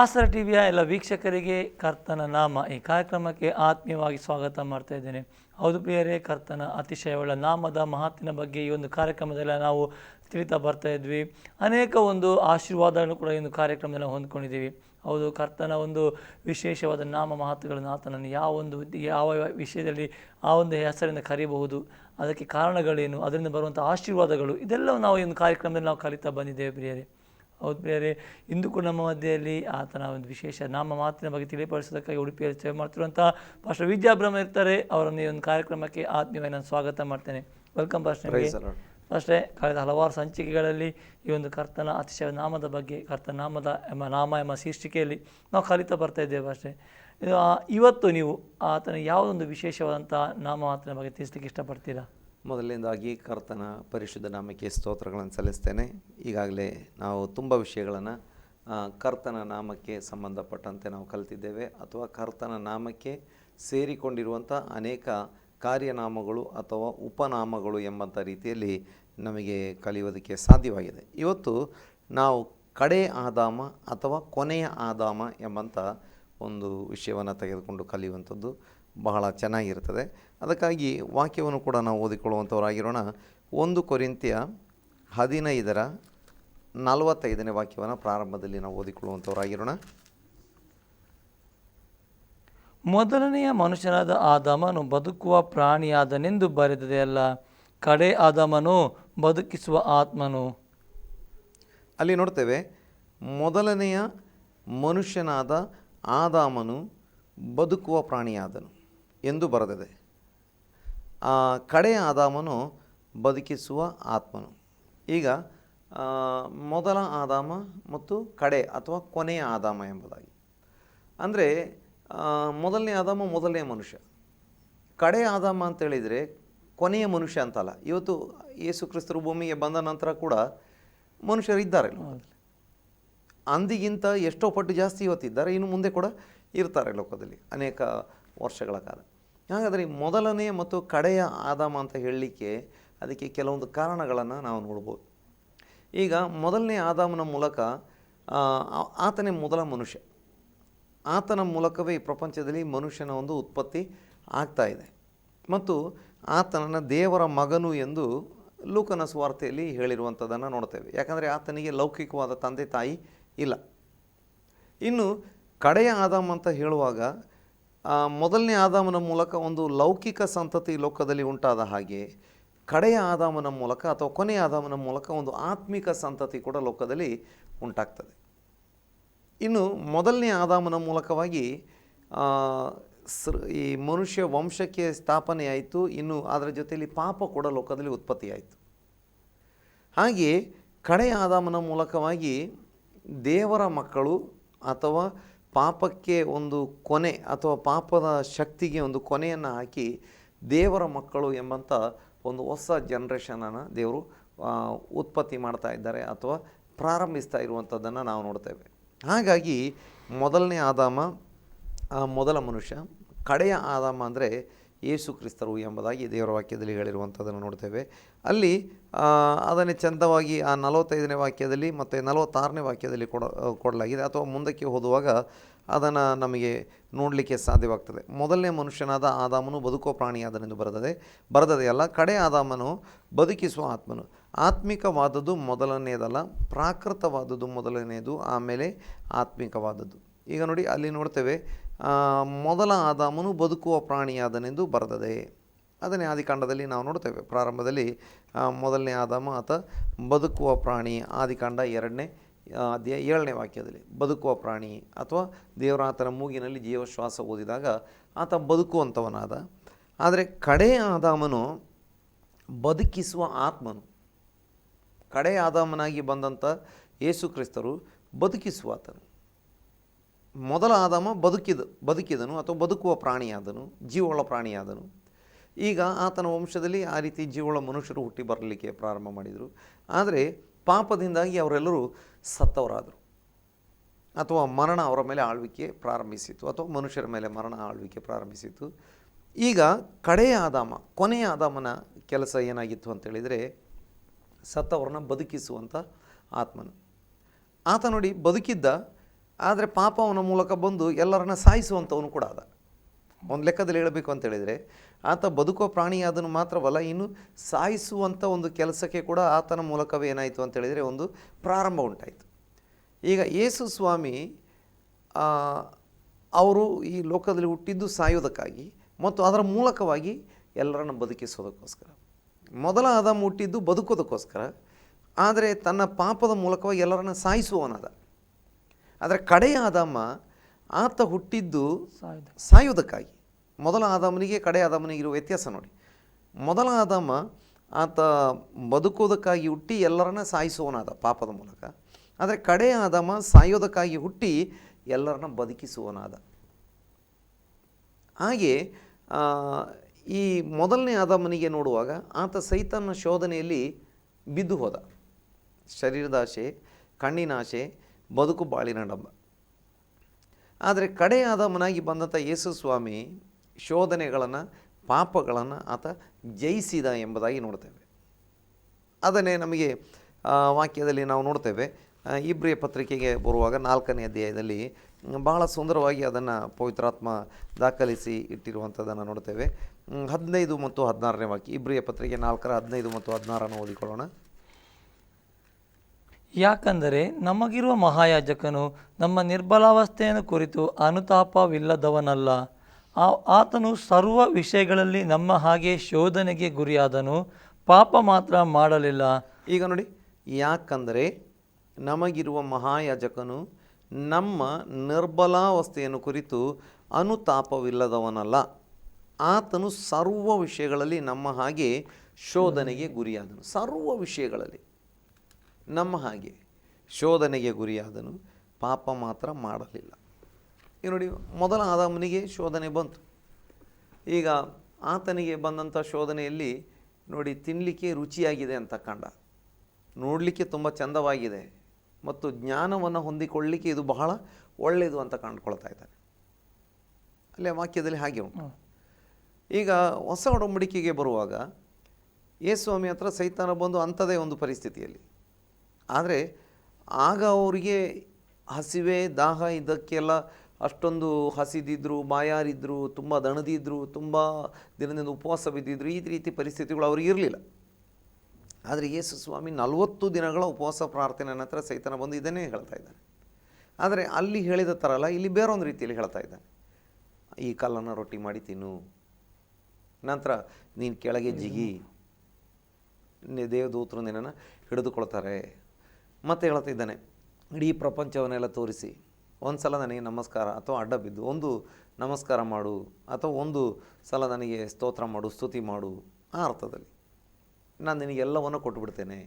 ಆಸರ ಟಿವಿಯ ಎಲ್ಲ ವೀಕ್ಷಕರಿಗೆ ಕರ್ತನ ನಾಮ. ಈ ಕಾರ್ಯಕ್ರಮಕ್ಕೆ ಆತ್ಮೀಯವಾಗಿ ಸ್ವಾಗತ ಮಾಡ್ತಾ ಇದ್ದೇನೆ. ಹೌದು ಪ್ರಿಯರೇ, ಕರ್ತನ ಅತಿಶಯವುಳ್ಳ ನಾಮದ ಮಹತ್ತಿನ ಬಗ್ಗೆ ಈ ಒಂದು ಕಾರ್ಯಕ್ರಮದಲ್ಲಿ ನಾವು ತಿಳಿತಾ ಬರ್ತಾ ಇದ್ವಿ. ಅನೇಕ ಒಂದು ಆಶೀರ್ವಾದಗಳನ್ನು ಕೂಡ ಈ ಒಂದು ಕಾರ್ಯಕ್ರಮದಲ್ಲಿ ಹೊಂದ್ಕೊಂಡಿದ್ದೀವಿ. ಹೌದು, ಕರ್ತನ ಒಂದು ವಿಶೇಷವಾದ ನಾಮ ಮಹತ್ವಗಳನ್ನು ಆತನನ್ನು ಯಾವ ಒಂದು ಯಾವ ವಿಷಯದಲ್ಲಿ ಆ ಒಂದು ಹೆಸರಿಂದ ಕರೀಬಹುದು, ಅದಕ್ಕೆ ಕಾರಣಗಳೇನು, ಅದರಿಂದ ಬರುವಂಥ ಆಶೀರ್ವಾದಗಳು, ಇದೆಲ್ಲವೂ ನಾವು ಈ ಒಂದು ಕಾರ್ಯಕ್ರಮದಲ್ಲಿ ನಾವು ಕಲಿತಾ ಬಂದಿದ್ದೇವೆ ಪ್ರಿಯರೇ. ಹೌದು ಪ್ರಿಯರೇ ಇಂದು ಕೂಡ ನಮ್ಮ ಮಧ್ಯೆಯಲ್ಲಿ ಆತನ ಒಂದು ವಿಶೇಷ ನಾಮ ಮಾತಿನ ಬಗ್ಗೆ ತಿಳಿಪಡಿಸೋದಕ್ಕಾಗಿ ಉಡುಪಿಯಲ್ಲಿ ಸೇವೆ ಮಾಡ್ತಿರುವಂಥ ಪಾಸ್ಟರ್ ವಿದ್ಯಾಬ್ರಹ್ಮ ಇರ್ತಾರೆ. ಅವರನ್ನು ಈ ಒಂದು ಕಾರ್ಯಕ್ರಮಕ್ಕೆ ಆತ್ಮೀಯವಾಗಿ ನಾನು ಸ್ವಾಗತ ಮಾಡ್ತೇನೆ. ವೆಲ್ಕಮ್ ಪಾಸ್ಟರ್ ಅಷ್ಟೇ ಕಳೆದ ಹಲವಾರು ಸಂಚಿಕೆಗಳಲ್ಲಿ ಈ ಒಂದು ಕರ್ತನ ಅತಿಶಯ ನಾಮದ ಬಗ್ಗೆ ಕರ್ತನಾಮದ ಎಂಬ ನಾಮ ಎಂಬ ಶೀರ್ಷಿಕೆಯಲ್ಲಿ ನಾವು ಕಲಿತಾ ಬರ್ತಾ ಇದ್ದೇವೆ ಅಷ್ಟೇ ಇವತ್ತು ನೀವು ಆತನ ಯಾವುದೊಂದು ವಿಶೇಷವಾದಂಥ ನಾಮ ಮಾತಿನ ಬಗ್ಗೆ ತಿಳಿಸ್ಲಿಕ್ಕೆ ಇಷ್ಟಪಡ್ತೀರಾ? ಮೊದಲನೇದಾಗಿ ಕರ್ತನ ಪರಿಶುದ್ಧ ನಾಮಕ್ಕೆ ಸ್ತೋತ್ರಗಳನ್ನು ಸಲ್ಲಿಸ್ತೇನೆ. ಈಗಾಗಲೇ ನಾವು ತುಂಬ ವಿಷಯಗಳನ್ನು ಕರ್ತನ ನಾಮಕ್ಕೆ ಸಂಬಂಧಪಟ್ಟಂತೆ ನಾವು ಕಲಿತಿದ್ದೇವೆ. ಅಥವಾ ಕರ್ತನ ನಾಮಕ್ಕೆ ಸೇರಿಕೊಂಡಿರುವಂಥ ಅನೇಕ ಕಾರ್ಯನಾಮಗಳು ಅಥವಾ ಉಪನಾಮಗಳು ಎಂಬಂಥ ರೀತಿಯಲ್ಲಿ ನಮಗೆ ಕಲಿಯೋದಕ್ಕೆ ಸಾಧ್ಯವಾಗಿದೆ. ಇವತ್ತು ನಾವು ಕಡೆ ಆದಾಮ ಅಥವಾ ಕೊನೆಯ ಆದಾಮ ಎಂಬಂಥ ಒಂದು ವಿಷಯವನ್ನು ತೆಗೆದುಕೊಂಡು ಕಲಿಯುವಂಥದ್ದು. ಬಹಳ ಚೆನ್ನಾಗಿರ್ತದೆ. ಅದಕ್ಕಾಗಿ ವಾಕ್ಯವನ್ನು ಕೂಡ ನಾವು ಓದಿಕೊಳ್ಳುವಂಥವರಾಗಿರೋಣ. ಒಂದು ಕೊರಿಂತಿಯ ಹದಿನೈದರ ನಲವತ್ತೈದನೇ ವಾಕ್ಯವನ್ನು ಪ್ರಾರಂಭದಲ್ಲಿ ನಾವು ಓದಿಕೊಳ್ಳುವಂಥವರಾಗಿರೋಣ. ಮೊದಲನೆಯ ಮನುಷ್ಯನಾದ ಆದಾಮನು ಬದುಕುವ ಪ್ರಾಣಿಯಾದನೆಂದು ಬರೆದದೆಯಲ್ಲ ಕಡೆ ಆದಾಮನು ಬದುಕಿಸುವ ಆತ್ಮನು. ಅಲ್ಲಿ ನೋಡ್ತೇವೆ ಮೊದಲನೆಯ ಮನುಷ್ಯನಾದ ಆದಾಮನು ಬದುಕುವ ಪ್ರಾಣಿಯಾದನು. ಎಂದು ಬರೆದಿದೆ. ಆ ಕಡೆಯ ಆದಾಮನು ಬದುಕಿಸುವ ಆತ್ಮನು. ಈಗ ಮೊದಲ ಆದಾಮ ಮತ್ತು ಕಡೆ ಅಥವಾ ಕೊನೆಯ ಆದಾಮ ಎಂಬುದಾಗಿ. ಅಂದರೆ ಮೊದಲನೇ ಆದಾಮ ಮೊದಲನೇ ಮನುಷ್ಯ. ಕಡೆ ಆದಾಮ ಅಂತ ಹೇಳಿದರೆ ಕೊನೆಯ ಮನುಷ್ಯ ಅಂತಲ್ಲ. ಇವತ್ತು ಯೇಸು ಕ್ರಿಸ್ತರು ಭೂಮಿಗೆ ಬಂದ ನಂತರ ಕೂಡ ಮನುಷ್ಯರಿದ್ದಾರೆ ಲೋಕದಲ್ಲಿ. ಅಂದಿಗಿಂತ ಎಷ್ಟೋ ಪಟ್ಟು ಜಾಸ್ತಿ ಇವತ್ತಿದ್ದಾರೆ ಇನ್ನು ಮುಂದೆ ಕೂಡ ಇರ್ತಾರೆ ಲೋಕದಲ್ಲಿ ಅನೇಕ ವರ್ಷಗಳ ಕಾಲ. ಹಾಗಾದರೆ ಮೊದಲನೇ ಮತ್ತು ಕಡೆಯ ಆದಾಮ ಅಂತ ಹೇಳಲಿಕ್ಕೆ ಅದಕ್ಕೆ ಕೆಲವೊಂದು ಕಾರಣಗಳನ್ನು ನಾವು ನೋಡ್ಬೋದು. ಈಗ ಮೊದಲನೇ ಆದಾಮನ ಮೂಲಕ ಆತನೇ ಮೊದಲ ಮನುಷ್ಯ. ಆತನ ಮೂಲಕವೇ ಈ ಪ್ರಪಂಚದಲ್ಲಿ ಮನುಷ್ಯನ ಒಂದು ಉತ್ಪತ್ತಿ ಆಗ್ತಾ ಇದೆ. ಮತ್ತು ಆತನನ್ನು ದೇವರ ಮಗನು ಎಂದು ಲೂಕನ ಸ್ವಾರ್ಥೆಯಲ್ಲಿ ಹೇಳಿರುವಂಥದ್ದನ್ನು ನೋಡ್ತೇವೆ. ಯಾಕಂದರೆ ಆತನಿಗೆ ಲೌಕಿಕವಾದ ತಂದೆ ತಾಯಿ ಇಲ್ಲ. ಇನ್ನು ಕಡೆಯ ಆದಾಮ ಅಂತ ಹೇಳುವಾಗ ಮೊದಲನೇ ಆದಾಮನ ಮೂಲಕ ಒಂದು ಲೌಕಿಕ ಸಂತತಿ ಲೋಕದಲ್ಲಿ ಉಂಟಾದ ಹಾಗೆ ಕಡೆಯ ಆದಾಮನ ಮೂಲಕ ಅಥವಾ ಕೊನೆಯ ಆದಾಮನ ಮೂಲಕ ಒಂದು ಆತ್ಮಿಕ ಸಂತತಿ ಕೂಡ ಲೋಕದಲ್ಲಿ ಉಂಟಾಗ್ತದೆ. ಇನ್ನು ಮೊದಲನೇ ಆದಾಮನ ಮೂಲಕವಾಗಿ ಈ ಮನುಷ್ಯ ವಂಶಕ್ಕೆ ಸ್ಥಾಪನೆಯಾಯಿತು, ಇನ್ನು ಅದರ ಜೊತೆಯಲ್ಲಿ ಪಾಪ ಕೂಡ ಲೋಕದಲ್ಲಿ ಉತ್ಪತ್ತಿಯಾಯಿತು. ಹಾಗೆಯೇ ಕಡೆಯ ಆದಾಮನ ಮೂಲಕವಾಗಿ ದೇವರ ಮಕ್ಕಳು ಅಥವಾ ಪಾಪಕ್ಕೆ ಒಂದು ಕೊನೆ ಅಥವಾ ಪಾಪದ ಶಕ್ತಿಗೆ ಒಂದು ಕೊನೆಯನ್ನು ಹಾಕಿ ದೇವರ ಮಕ್ಕಳು ಎಂಬಂಥ ಒಂದು ಹೊಸ ಜನ್ರೇಷನನ್ನು ದೇವರು ಉತ್ಪತ್ತಿ ಮಾಡ್ತಾ ಇದ್ದಾರೆ ಅಥವಾ ಪ್ರಾರಂಭಿಸ್ತಾ ಇರುವಂಥದ್ದನ್ನು ನಾವು ನೋಡ್ತೇವೆ. ಹಾಗಾಗಿ ಮೊದಲನೇ ಆದಾಮ ಮೊದಲ ಮನುಷ್ಯ, ಕಡೆಯ ಆದಾಮ ಅಂದರೆ ಯೇಸು ಕ್ರಿಸ್ತರು ಎಂಬುದಾಗಿ ದೇವರ ವಾಕ್ಯದಲ್ಲಿ ಹೇಳಿರುವಂಥದ್ದನ್ನು ನೋಡ್ತೇವೆ. ಅಲ್ಲಿ ಅದನ್ನೇ ಚಂದವಾಗಿ ಆ ನಲವತ್ತೈದನೇ ವಾಕ್ಯದಲ್ಲಿ ಮತ್ತು ನಲವತ್ತಾರನೇ ವಾಕ್ಯದಲ್ಲಿ ಕೊಡ ಕೊಡಲಾಗಿದೆ. ಅಥವಾ ಮುಂದಕ್ಕೆ ಓದುವಾಗ ಅದನ್ನು ನಮಗೆ ನೋಡಲಿಕ್ಕೆ ಸಾಧ್ಯವಾಗ್ತದೆ. ಮೊದಲನೇ ಮನುಷ್ಯನಾದ ಆದಾಮನು ಬದುಕೋ ಪ್ರಾಣಿಯಾದನೆಂದು ಬರೆದದೆ ಬರೆದದೆಯಲ್ಲ ಕಡೆ ಆದಾಮನು ಬದುಕಿಸುವ ಆತ್ಮನು. ಆತ್ಮಿಕವಾದದ್ದು ಮೊದಲನೆಯದಲ್ಲ, ಪ್ರಾಕೃತವಾದದ್ದು ಮೊದಲನೆಯದು, ಆಮೇಲೆ ಆತ್ಮಿಕವಾದದ್ದು. ಈಗ ನೋಡಿ, ಅಲ್ಲಿ ನೋಡ್ತೇವೆ ಮೊದಲ ಆದಾಮನು ಬದುಕುವ ಪ್ರಾಣಿಯಾದನೆಂದು ಬರೆದದೆ. ಅದನ್ನೇ ಆದಿಕಾಂಡದಲ್ಲಿ ನಾವು ನೋಡ್ತೇವೆ. ಪ್ರಾರಂಭದಲ್ಲಿ ಮೊದಲನೇ ಆದಾಮ ಆತ ಬದುಕುವ ಪ್ರಾಣಿ, ಆದಿಕಾಂಡ ಎರಡನೇ ಅಧ್ಯಾಯ ಏಳನೇ ವಾಕ್ಯದಲ್ಲಿ. ಬದುಕುವ ಪ್ರಾಣಿ ಅಥವಾ ದೇವರಾತನ ಮೂಗಿನಲ್ಲಿ ಜೀವಶ್ವಾಸ ಓದಿದಾಗ ಆತ ಬದುಕುವಂಥವನಾದ ಆದರೆ ಕಡೆಯ ಆದಾಮನು ಬದುಕಿಸುವ ಆತ್ಮನು, ಕಡೆ ಆದಾಮನಾಗಿ ಬಂದಂಥ ಯೇಸು ಕ್ರಿಸ್ತರು ಬದುಕಿಸುವಾತನು ಮೊದಲ ಆದಾಮ ಬದುಕಿದ, ಬದುಕಿದನು ಅಥವಾ ಬದುಕುವ ಪ್ರಾಣಿಯಾದನು ಜೀವಳ ಪ್ರಾಣಿಯಾದನು. ಈಗ ಆತನ ವಂಶದಲ್ಲಿ ಆ ರೀತಿ ಜೀವಳ ಮನುಷ್ಯರು ಹುಟ್ಟಿ ಬರಲಿಕ್ಕೆ ಪ್ರಾರಂಭ ಮಾಡಿದರು. ಆದರೆ ಪಾಪದಿಂದಾಗಿ ಅವರೆಲ್ಲರೂ ಸತ್ತವರಾದರು. ಅಥವಾ ಮರಣ ಅವರ ಮೇಲೆ ಆಳ್ವಿಕೆ ಪ್ರಾರಂಭಿಸಿತು ಅಥವಾ ಮನುಷ್ಯರ ಮೇಲೆ ಮರಣ ಆಳ್ವಿಕೆ ಪ್ರಾರಂಭಿಸಿತು ಈಗ ಕಡೆಯ ಆದಾಮ, ಕೊನೆಯ ಆದಾಮನ ಕೆಲಸ ಏನಾಗಿತ್ತು ಅಂತೇಳಿದರೆ ಸತ್ತವರನ್ನ ಬದುಕಿಸುವಂಥ ಆತ್ಮನು. ಆತ ನೋಡಿ ಬದುಕಿದ್ದ ಆದರೆ ಪಾಪ ಅವನ ಮೂಲಕ ಬಂದು ಎಲ್ಲರನ್ನ ಸಾಯಿಸುವಂಥವನು ಕೂಡ ಅದ. ಒಂದು ಲೆಕ್ಕದಲ್ಲಿ ಹೇಳಬೇಕು ಅಂತ ಹೇಳಿದರೆ, ಆತ ಬದುಕುವ ಪ್ರಾಣಿಯಾದನು ಮಾತ್ರವಲ್ಲ, ಇನ್ನು ಸಾಯಿಸುವಂಥ ಒಂದು ಕೆಲಸಕ್ಕೆ ಕೂಡ ಆತನ ಮೂಲಕವೇ ಏನಾಯಿತು ಅಂತ ಹೇಳಿದರೆ ಒಂದು ಪ್ರಾರಂಭ ಉಂಟಾಯಿತು. ಈಗ ಯೇಸು ಸ್ವಾಮಿ ಅವರು ಈ ಲೋಕದಲ್ಲಿ ಹುಟ್ಟಿದ್ದು ಸಾಯೋದಕ್ಕಾಗಿ ಮತ್ತು ಅದರ ಮೂಲಕವಾಗಿ ಎಲ್ಲರನ್ನು ಬದುಕಿಸೋದಕ್ಕೋಸ್ಕರ. ಮೊದಲ ಆದಾಮ ಹುಟ್ಟಿದ್ದು ಬದುಕೋದಕ್ಕೋಸ್ಕರ, ಆದರೆ ತನ್ನ ಪಾಪದ ಮೂಲಕವಾಗಿ ಎಲ್ಲರನ್ನು ಸಾಯಿಸುವವನಾದ. ಆದರೆ ಕಡೆಯ ಆದಾಮ ಆತ ಹುಟ್ಟಿದ್ದು ಸಾಯುವುದಕ್ಕಾಗಿ. ಮೊದಲ ಆದಾಮನಿಗೆ ಕಡೆ ಆದಮನಿಗಿರೋ ವ್ಯತ್ಯಾಸ ನೋಡಿ. ಮೊದಲ ಆದಾಮ ಆತ ಬದುಕೋದಕ್ಕಾಗಿ ಹುಟ್ಟಿ ಎಲ್ಲರನ್ನ ಸಾಯಿಸುವನಾದ ಪಾಪದ ಮೂಲಕ. ಆದರೆ ಕಡೆ ಆದಮ್ಮ ಸಾಯೋದಕ್ಕಾಗಿ ಹುಟ್ಟಿ ಎಲ್ಲರನ್ನ ಬದುಕಿಸುವನಾದ ಹಾಗೆ ಈ ಮೊದಲನೇ ಆದಾಮನಿಗೆ ನೋಡುವಾಗ ಆತ ಸೈತನ್ನ ಶೋಧನೆಯಲ್ಲಿ ಬಿದ್ದು ಹೋದ. ಶರೀರದಾಶೆ ಕಣ್ಣಿನಾಶೆ ಕಣ್ಣಿನ ಬದುಕು ಬಾಳಿನ ಡಬ್ಬ. ಆದರೆ ಕಡೆಯಾದ ಮನಾಗಿ ಬಂದಂಥ ಯೇಸು ಸ್ವಾಮಿ ಶೋಧನೆಗಳನ್ನು, ಪಾಪಗಳನ್ನು ಆತ ಜಯಿಸಿದ ಎಂಬುದಾಗಿ ನೋಡ್ತೇವೆ. ಅದನ್ನೇ ನಮಗೆ ವಾಕ್ಯದಲ್ಲಿ ನಾವು ನೋಡ್ತೇವೆ. ಇಬ್ರಿಯ ಪತ್ರಿಕೆಗೆ ಬರುವಾಗ ನಾಲ್ಕನೇ ಅಧ್ಯಾಯದಲ್ಲಿ ಬಹಳ ಸುಂದರವಾಗಿ ಅದನ್ನು ಪವಿತ್ರಾತ್ಮ ದಾಖಲಿಸಿ ಇಟ್ಟಿರುವಂಥದ್ದನ್ನು ನೋಡ್ತೇವೆ. ಹದಿನೈದು ಮತ್ತು ಹದಿನಾರನೇ ವಾಕ್ಯ, ಇಬ್ರಿಯ ಪತ್ರಿಕೆ ನಾಲ್ಕರ ಹದಿನೈದು ಮತ್ತು ಹದಿನಾರನ್ನು ಓದಿಕೊಳ್ಳೋಣ. ಯಾಕಂದರೆ ನಮಗಿರುವ ಮಹಾಯಾಜಕನು ನಮ್ಮ ನಿರ್ಬಲಾವಸ್ಥೆಯನ್ನು ಕುರಿತು ಅನುತಾಪವಿಲ್ಲದವನಲ್ಲ. ಆ- ಆತನು ಸರ್ವ ವಿಷಯಗಳಲ್ಲಿ ನಮ್ಮ ಹಾಗೆ ಶೋಧನೆಗೆ ಗುರಿಯಾದನು, ಪಾಪ ಮಾತ್ರ ಮಾಡಲಿಲ್ಲ. ಈಗ ನೋಡಿ, ಯಾಕಂದರೆ ನಮಗಿರುವ ಮಹಾಯಾಜಕನು ನಮ್ಮ ನಿರ್ಬಲಾವಸ್ಥೆಯನ್ನು ಕುರಿತು ಅನುತಾಪವಿಲ್ಲದವನಲ್ಲ. ಆತನು ಸರ್ವ ವಿಷಯಗಳಲ್ಲಿ ನಮ್ಮ ಹಾಗೆ ಶೋಧನೆಗೆ ಗುರಿಯಾದನು. ಸರ್ವ ವಿಷಯಗಳಲ್ಲಿ. ನಮ್ಮ ಹಾಗೆ ಶೋಧನೆಗೆ ಗುರಿಯಾದನು ಪಾಪ ಮಾತ್ರ ಮಾಡಲಿಲ್ಲ. ಈಗ ನೋಡಿ ಮೊದಲ ಆದಾಮನಿಗೆ ಶೋಧನೆ ಬಂತು. ಈಗ ಆತನಿಗೆ ಬಂದಂಥ ಶೋಧನೆಯಲ್ಲಿ ನೋಡಿ ತಿನ್ನಲಿಕ್ಕೆ ರುಚಿಯಾಗಿದೆ ಅಂತ ಕಂಡ. ನೋಡಲಿಕ್ಕೆ ತುಂಬ ಚಂದವಾಗಿದೆ ಮತ್ತು ಜ್ಞಾನವನ್ನು ಹೊಂದಿಕೊಳ್ಳಲಿಕ್ಕೆ ಇದು ಬಹಳ ಒಳ್ಳೆಯದು ಅಂತ ಕಂಡುಕೊಳ್ತಾ ಇದ್ದಾನೆ. ಅಲ್ಲೇ ವಾಕ್ಯದಲ್ಲಿ ಹಾಗೆ ಉಂಟು. ಈಗ ಹೊಸ ಒಡಂಬಡಿಕೆಗೆ ಬರುವಾಗ ಯೇಸ್ವಾಮಿ ಹತ್ರ ಸೈತಾನ ಬಂದು ಅಂಥದೇ ಒಂದು ಪರಿಸ್ಥಿತಿಯಲ್ಲಿ ಆದರೆ ಆಗ ಅವರಿಗೆ ಹಸಿವೆ, ದಾಹ ಇದಕ್ಕೆಲ್ಲ ಅಷ್ಟೊಂದು ಹಸಿದಿದ್ರು, ಮಾಯಾರಿದ್ರು, ತುಂಬ ದಣದಿದ್ರು, ತುಂಬ ದಿನದಿಂದ ಉಪವಾಸ ಬಿದ್ದಿದ್ರು, ಈ ರೀತಿ ಪರಿಸ್ಥಿತಿಗಳು ಅವ್ರಿಗೆ ಇರಲಿಲ್ಲ. ಆದರೆ ಯೇಸು ಸ್ವಾಮಿ ನಲವತ್ತು ದಿನಗಳ ಉಪವಾಸ ಪ್ರಾರ್ಥನೆ ನಂತರ ಸೈತನ ಬಂದು ಇದನ್ನೇ ಹೇಳ್ತಾ ಇದ್ದಾನೆ. ಆದರೆ ಅಲ್ಲಿ ಹೇಳಿದ ಥರ ಅಲ್ಲ, ಇಲ್ಲಿ ಬೇರೊಂದು ರೀತಿಯಲ್ಲಿ ಹೇಳ್ತಾ ಇದ್ದಾನೆ. ಈ ಕಲ್ಲನ್ನು ರೊಟ್ಟಿ ಮಾಡಿ ತಿನ್ನು. ನಂತರ ನೀನು ಕೆಳಗೆ ಜಿಗಿ. ದೇವದೂತರು ನಿನ್ನನ್ನು ಹಿಡಿದುಕೊಳ್ತಾರೆ. ಮತ್ತೆ ಹೇಳ್ತಿದ್ದಾನೆ, ಇಡೀ ಪ್ರಪಂಚವನ್ನೆಲ್ಲ ತೋರಿಸಿ. ಒಂದು ಸಲ ನನಗೆ ನಮಸ್ಕಾರ ಅಥವಾ ಅಡ್ಡ ಬಿದ್ದು, ಒಂದು ನಮಸ್ಕಾರ ಮಾಡು ಅಥವಾ ಒಂದು ಸಲ ನನಗೆ ಸ್ತೋತ್ರ ಮಾಡು, ಸ್ತುತಿ ಮಾಡು, ಆ ಅರ್ಥದಲ್ಲಿ. ನಾನು ನಿನಗೆಲ್ಲವನ್ನು ಕೊಟ್ಟುಬಿಡ್ತೇನೆ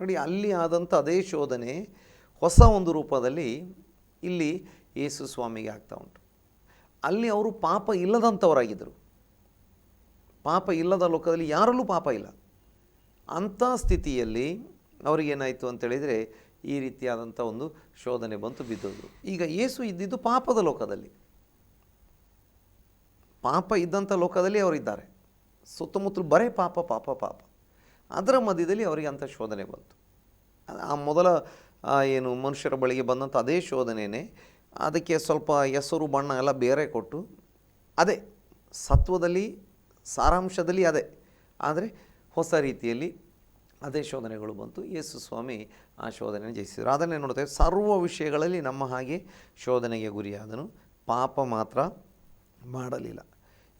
ನೋಡಿ, ಅಲ್ಲಿ ಆದಂಥ ಅದೇ ಶೋಧನೆ ಹೊಸ ಒಂದು ರೂಪದಲ್ಲಿ ಇಲ್ಲಿ ಯೇಸು ಸ್ವಾಮಿಗೆ ಆಗ್ತಾ ಉಂಟು. ಅಲ್ಲಿ ಅವರು ಪಾಪ ಇಲ್ಲದಂಥವರಾಗಿದ್ದರು. ಪಾಪ ಇಲ್ಲದ ಲೋಕದಲ್ಲಿ ಯಾರಲ್ಲೂ ಪಾಪ ಇಲ್ಲ. ಅಂಥ ಸ್ಥಿತಿಯಲ್ಲಿ ಅವರಿಗೇನಾಯಿತು ಅಂತೇಳಿದರೆ ಈ ರೀತಿಯಾದಂಥ ಒಂದು ಶೋಧನೆ ಬಂತು ಬಿದ್ದೋದು ಈಗ ಏಸು ಇದ್ದಿದ್ದು ಪಾಪದ ಲೋಕದಲ್ಲಿ. ಪಾಪ ಇದ್ದಂಥ ಲೋಕದಲ್ಲಿ ಅವರಿದ್ದಾರೆ. ಸುತ್ತಮುತ್ತಲು ಬರೇ ಪಾಪ ಪಾಪ ಪಾಪ. ಅದರ ಮಧ್ಯದಲ್ಲಿ ಅವರಿಗೆ ಅಂಥ ಶೋಧನೆ ಬಂತು. ಆ ಮೊದಲ ಏನು ಮನುಷ್ಯರ ಬಳಿಗೆ ಬಂದಂಥ ಅದೇ ಶೋಧನೆಯೇ ಅದಕ್ಕೆ ಸ್ವಲ್ಪ ಹೆಸರು, ಬಣ್ಣ ಎಲ್ಲ ಬೇರೆ ಕೊಟ್ಟು ಅದೇ ಸತ್ವದಲ್ಲಿ, ಸಾರಾಂಶದಲ್ಲಿ ಅದೇ. ಆದರೆ ಹೊಸ ರೀತಿಯಲ್ಲಿ ಅದೇ ಶೋಧನೆಗಳು ಬಂತು. ಯೇಸು ಸ್ವಾಮಿ ಆ ಶೋಧನೆ ಜಯಿಸಿದರು. ಅದನ್ನೇ ನೋಡ್ತೇವೆ, ಸರ್ವ ವಿಷಯಗಳಲ್ಲಿ ನಮ್ಮ ಹಾಗೆ ಶೋಧನೆಗೆ ಗುರಿಯಾದನು. ಪಾಪ ಮಾತ್ರ ಮಾಡಲಿಲ್ಲ.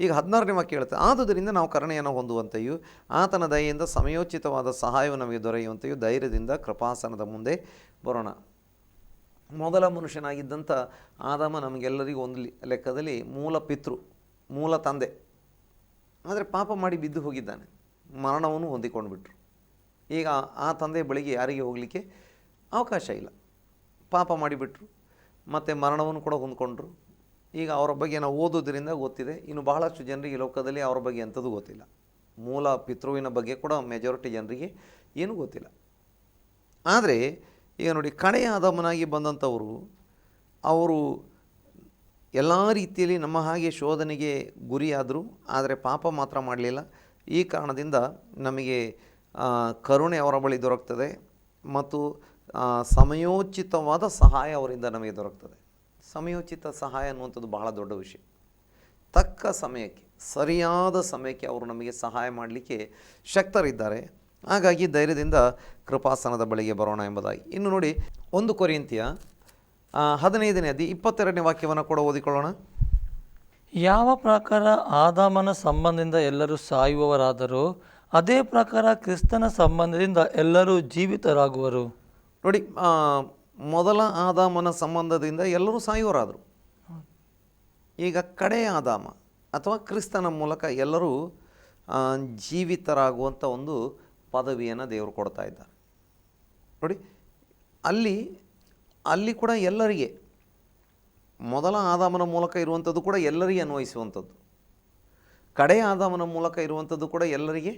ಈಗ ಹದಿನಾರನೇ ವಾಕ್ಯ ಹೇಳುತ್ತೆ ಆದುದರಿಂದ ನಾವು ಕರುಣೆಯನ್ನು ಹೊಂದುವಂತೆಯೂ, ಆತನ ದಯೆಯಿಂದ ಸಮಯೋಚಿತವಾದ ಸಹಾಯವು ನಮಗೆ ದೊರೆಯುವಂತೆಯೂ ಧೈರ್ಯದಿಂದ ಕೃಪಾಸನದ ಮುಂದೆ ಬರೋಣ. ಮೊದಲ ಮನುಷ್ಯನಾಗಿದ್ದಂಥ ಆದಮ ನಮಗೆಲ್ಲರಿಗೂ ಒಂದು ಲೆಕ್ಕದಲ್ಲಿ ಮೂಲ ಪಿತೃ, ಮೂಲ ತಂದೆ. ಆದರೆ ಪಾಪ ಮಾಡಿ ಬಿದ್ದು ಹೋಗಿದ್ದಾನೆ. ಮರಣವನ್ನು ಹೊಂದಿಕೊಂಡು ಬಿಟ್ರು ಈಗ ಆ ತಂದೆ ಬಳಿಗೆ ಯಾರಿಗೆ ಹೋಗಲಿಕ್ಕೆ ಅವಕಾಶ ಇಲ್ಲ. ಪಾಪ ಮಾಡಿಬಿಟ್ರು. ಮತ್ತು ಮರಣವನ್ನು ಕೂಡ ಹೊಂದ್ಕೊಂಡ್ರು. ಈಗ ಅವರ ಬಗ್ಗೆ ನಾವು ಓದೋದ್ರಿಂದ ಗೊತ್ತಿದೆ. ಇನ್ನು ಬಹಳಷ್ಟು ಜನರಿಗೆ ಲೋಕದಲ್ಲಿ ಅವರ ಬಗ್ಗೆ ಅಂಥದ್ದು ಗೊತ್ತಿಲ್ಲ. ಮೂಲ ಪಿತೃವಿನ ಬಗ್ಗೆ ಕೂಡ ಮೆಜಾರಿಟಿ ಜನರಿಗೆ ಏನೂ ಗೊತ್ತಿಲ್ಲ. ಆದರೆ ಈಗ ನೋಡಿ ಕಡೆಯ ಆದಮನಾಗಿ ಬಂದಂಥವರು, ಅವರು ಎಲ್ಲ ರೀತಿಯಲ್ಲಿ ನಮ್ಮ ಹಾಗೆ ಶೋಧನೆಗೆ ಗುರಿಯಾದರು, ಆದರೆ ಪಾಪ ಮಾತ್ರ ಮಾಡಲಿಲ್ಲ. ಈ ಕಾರಣದಿಂದ ನಮಗೆ ಕರುಣೆ ಅವರ ಬಳಿ ದೊರಕ್ತದೆ ಮತ್ತು ಸಮಯೋಚಿತವಾದ ಸಹಾಯ ಅವರಿಂದ ನಮಗೆ ದೊರಕ್ತದೆ. ಸಮಯೋಚಿತ ಸಹಾಯ ಅನ್ನುವಂಥದ್ದು ಬಹಳ ದೊಡ್ಡ ವಿಷಯ. ತಕ್ಕ ಸಮಯಕ್ಕೆ, ಸರಿಯಾದ ಸಮಯಕ್ಕೆ ಅವರು ನಮಗೆ ಸಹಾಯ ಮಾಡಲಿಕ್ಕೆ ಶಕ್ತರಿದ್ದಾರೆ. ಹಾಗಾಗಿ ಧೈರ್ಯದಿಂದ ಕೃಪಾಸನದ ಬಳಿಗೆ ಬರೋಣ ಎಂಬುದಾಗಿ. ಇನ್ನು ನೋಡಿ, ಒಂದು ಕೊರಿಯಂತಿಯ ಹದಿನೈದನೇ ಅದಿ ಇಪ್ಪತ್ತೆರಡನೇ ವಾಕ್ಯವನ್ನು ಕೂಡ ಓದಿಕೊಳ್ಳೋಣ. ಯಾವ ಪ್ರಕಾರ ಆದಾಮನ ಸಂಬಂಧದಿಂದ ಎಲ್ಲರೂ ಸಾಯುವವರಾದರೂ ಅದೇ ಪ್ರಕಾರ ಕ್ರಿಸ್ತನ ಸಂಬಂಧದಿಂದ ಎಲ್ಲರೂ ಜೀವಿತರಾಗುವರು. ನೋಡಿ ಮೊದಲ ಆದಾಮನ ಸಂಬಂಧದಿಂದ ಎಲ್ಲರೂ ಸಾಯುವರಾದರು. ಈಗ ಕಡೆಯ ಆದಾಮ ಅಥವಾ ಕ್ರಿಸ್ತನ ಮೂಲಕ ಎಲ್ಲರೂ ಜೀವಿತರಾಗುವಂಥ ಒಂದು ಪದವಿಯನ್ನು ದೇವರು ಕೊಡ್ತಾ ಇದ್ದಾರೆ. ನೋಡಿ, ಅಲ್ಲಿ ಅಲ್ಲಿ ಕೂಡ ಎಲ್ಲರಿಗೆ, ಮೊದಲ ಆದಾಮನ ಮೂಲಕ ಇರುವಂಥದ್ದು ಕೂಡ ಎಲ್ಲರಿಗೆ ಅನ್ವಯಿಸುವಂಥದ್ದು ಕಡೆಯ ಆದಾಮನ ಮೂಲಕ ಇರುವಂಥದ್ದು ಕೂಡ ಎಲ್ಲರಿಗೆ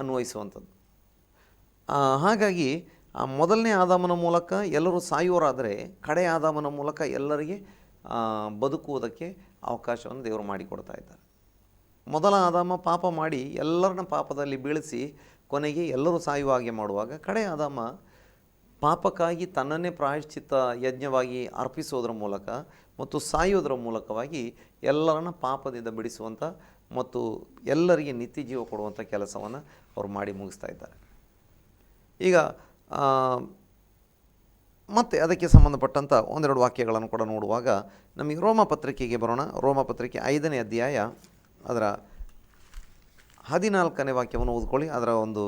ಅನ್ವಯಿಸುವಂಥದ್ದು. ಹಾಗಾಗಿ ಮೊದಲನೇ ಆದಾಮನ ಮೂಲಕ ಎಲ್ಲರೂ ಸಾಯುವರಾದರೆ ಕಡೆ ಆದಾಮನ ಮೂಲಕ ಎಲ್ಲರಿಗೆ ಬದುಕುವುದಕ್ಕೆ ಅವಕಾಶವನ್ನು ದೇವರು ಮಾಡಿಕೊಡ್ತಾ ಇದ್ದಾರೆ. ಮೊದಲ ಆದಾಮ ಪಾಪ ಮಾಡಿ ಎಲ್ಲರನ್ನ ಪಾಪದಲ್ಲಿ ಬೀಳಿಸಿ ಕೊನೆಗೆ ಎಲ್ಲರೂ ಸಾಯುವ ಹಾಗೆ ಮಾಡುವಾಗ ಕಡೆ ಆದಾಮ ಪಾಪಕ್ಕಾಗಿ ತನ್ನನ್ನೇ ಪ್ರಾಯಶ್ಚಿತ್ತ ಯಜ್ಞವಾಗಿ ಅರ್ಪಿಸೋದ್ರ ಮೂಲಕ ಮತ್ತು ಸಾಯುವುದರ ಮೂಲಕವಾಗಿ ಎಲ್ಲರನ್ನ ಪಾಪದಿಂದ ಬಿಡಿಸುವಂಥ ಮತ್ತು ಎಲ್ಲರಿಗೆ ನಿತ್ಯ ಜೀವ ಕೊಡುವಂಥ ಕೆಲಸವನ್ನು ಅವರು ಮಾಡಿ ಮುಗಿಸ್ತಾ ಇದ್ದಾರೆ. ಈಗ ಮತ್ತು ಅದಕ್ಕೆ ಸಂಬಂಧಪಟ್ಟಂಥ ಒಂದೆರಡು ವಾಕ್ಯಗಳನ್ನು ಕೂಡ ನೋಡುವಾಗ ನಮಗೆ ರೋಮ ಪತ್ರಿಕೆಗೆ ಬರೋಣ. ರೋಮ ಪತ್ರಿಕೆ ಐದನೇ ಅಧ್ಯಾಯ, ಅದರ ಹದಿನಾಲ್ಕನೇ ವಾಕ್ಯವನ್ನು ಓದ್ಕೊಳ್ಳಿ. ಅದರ ಒಂದು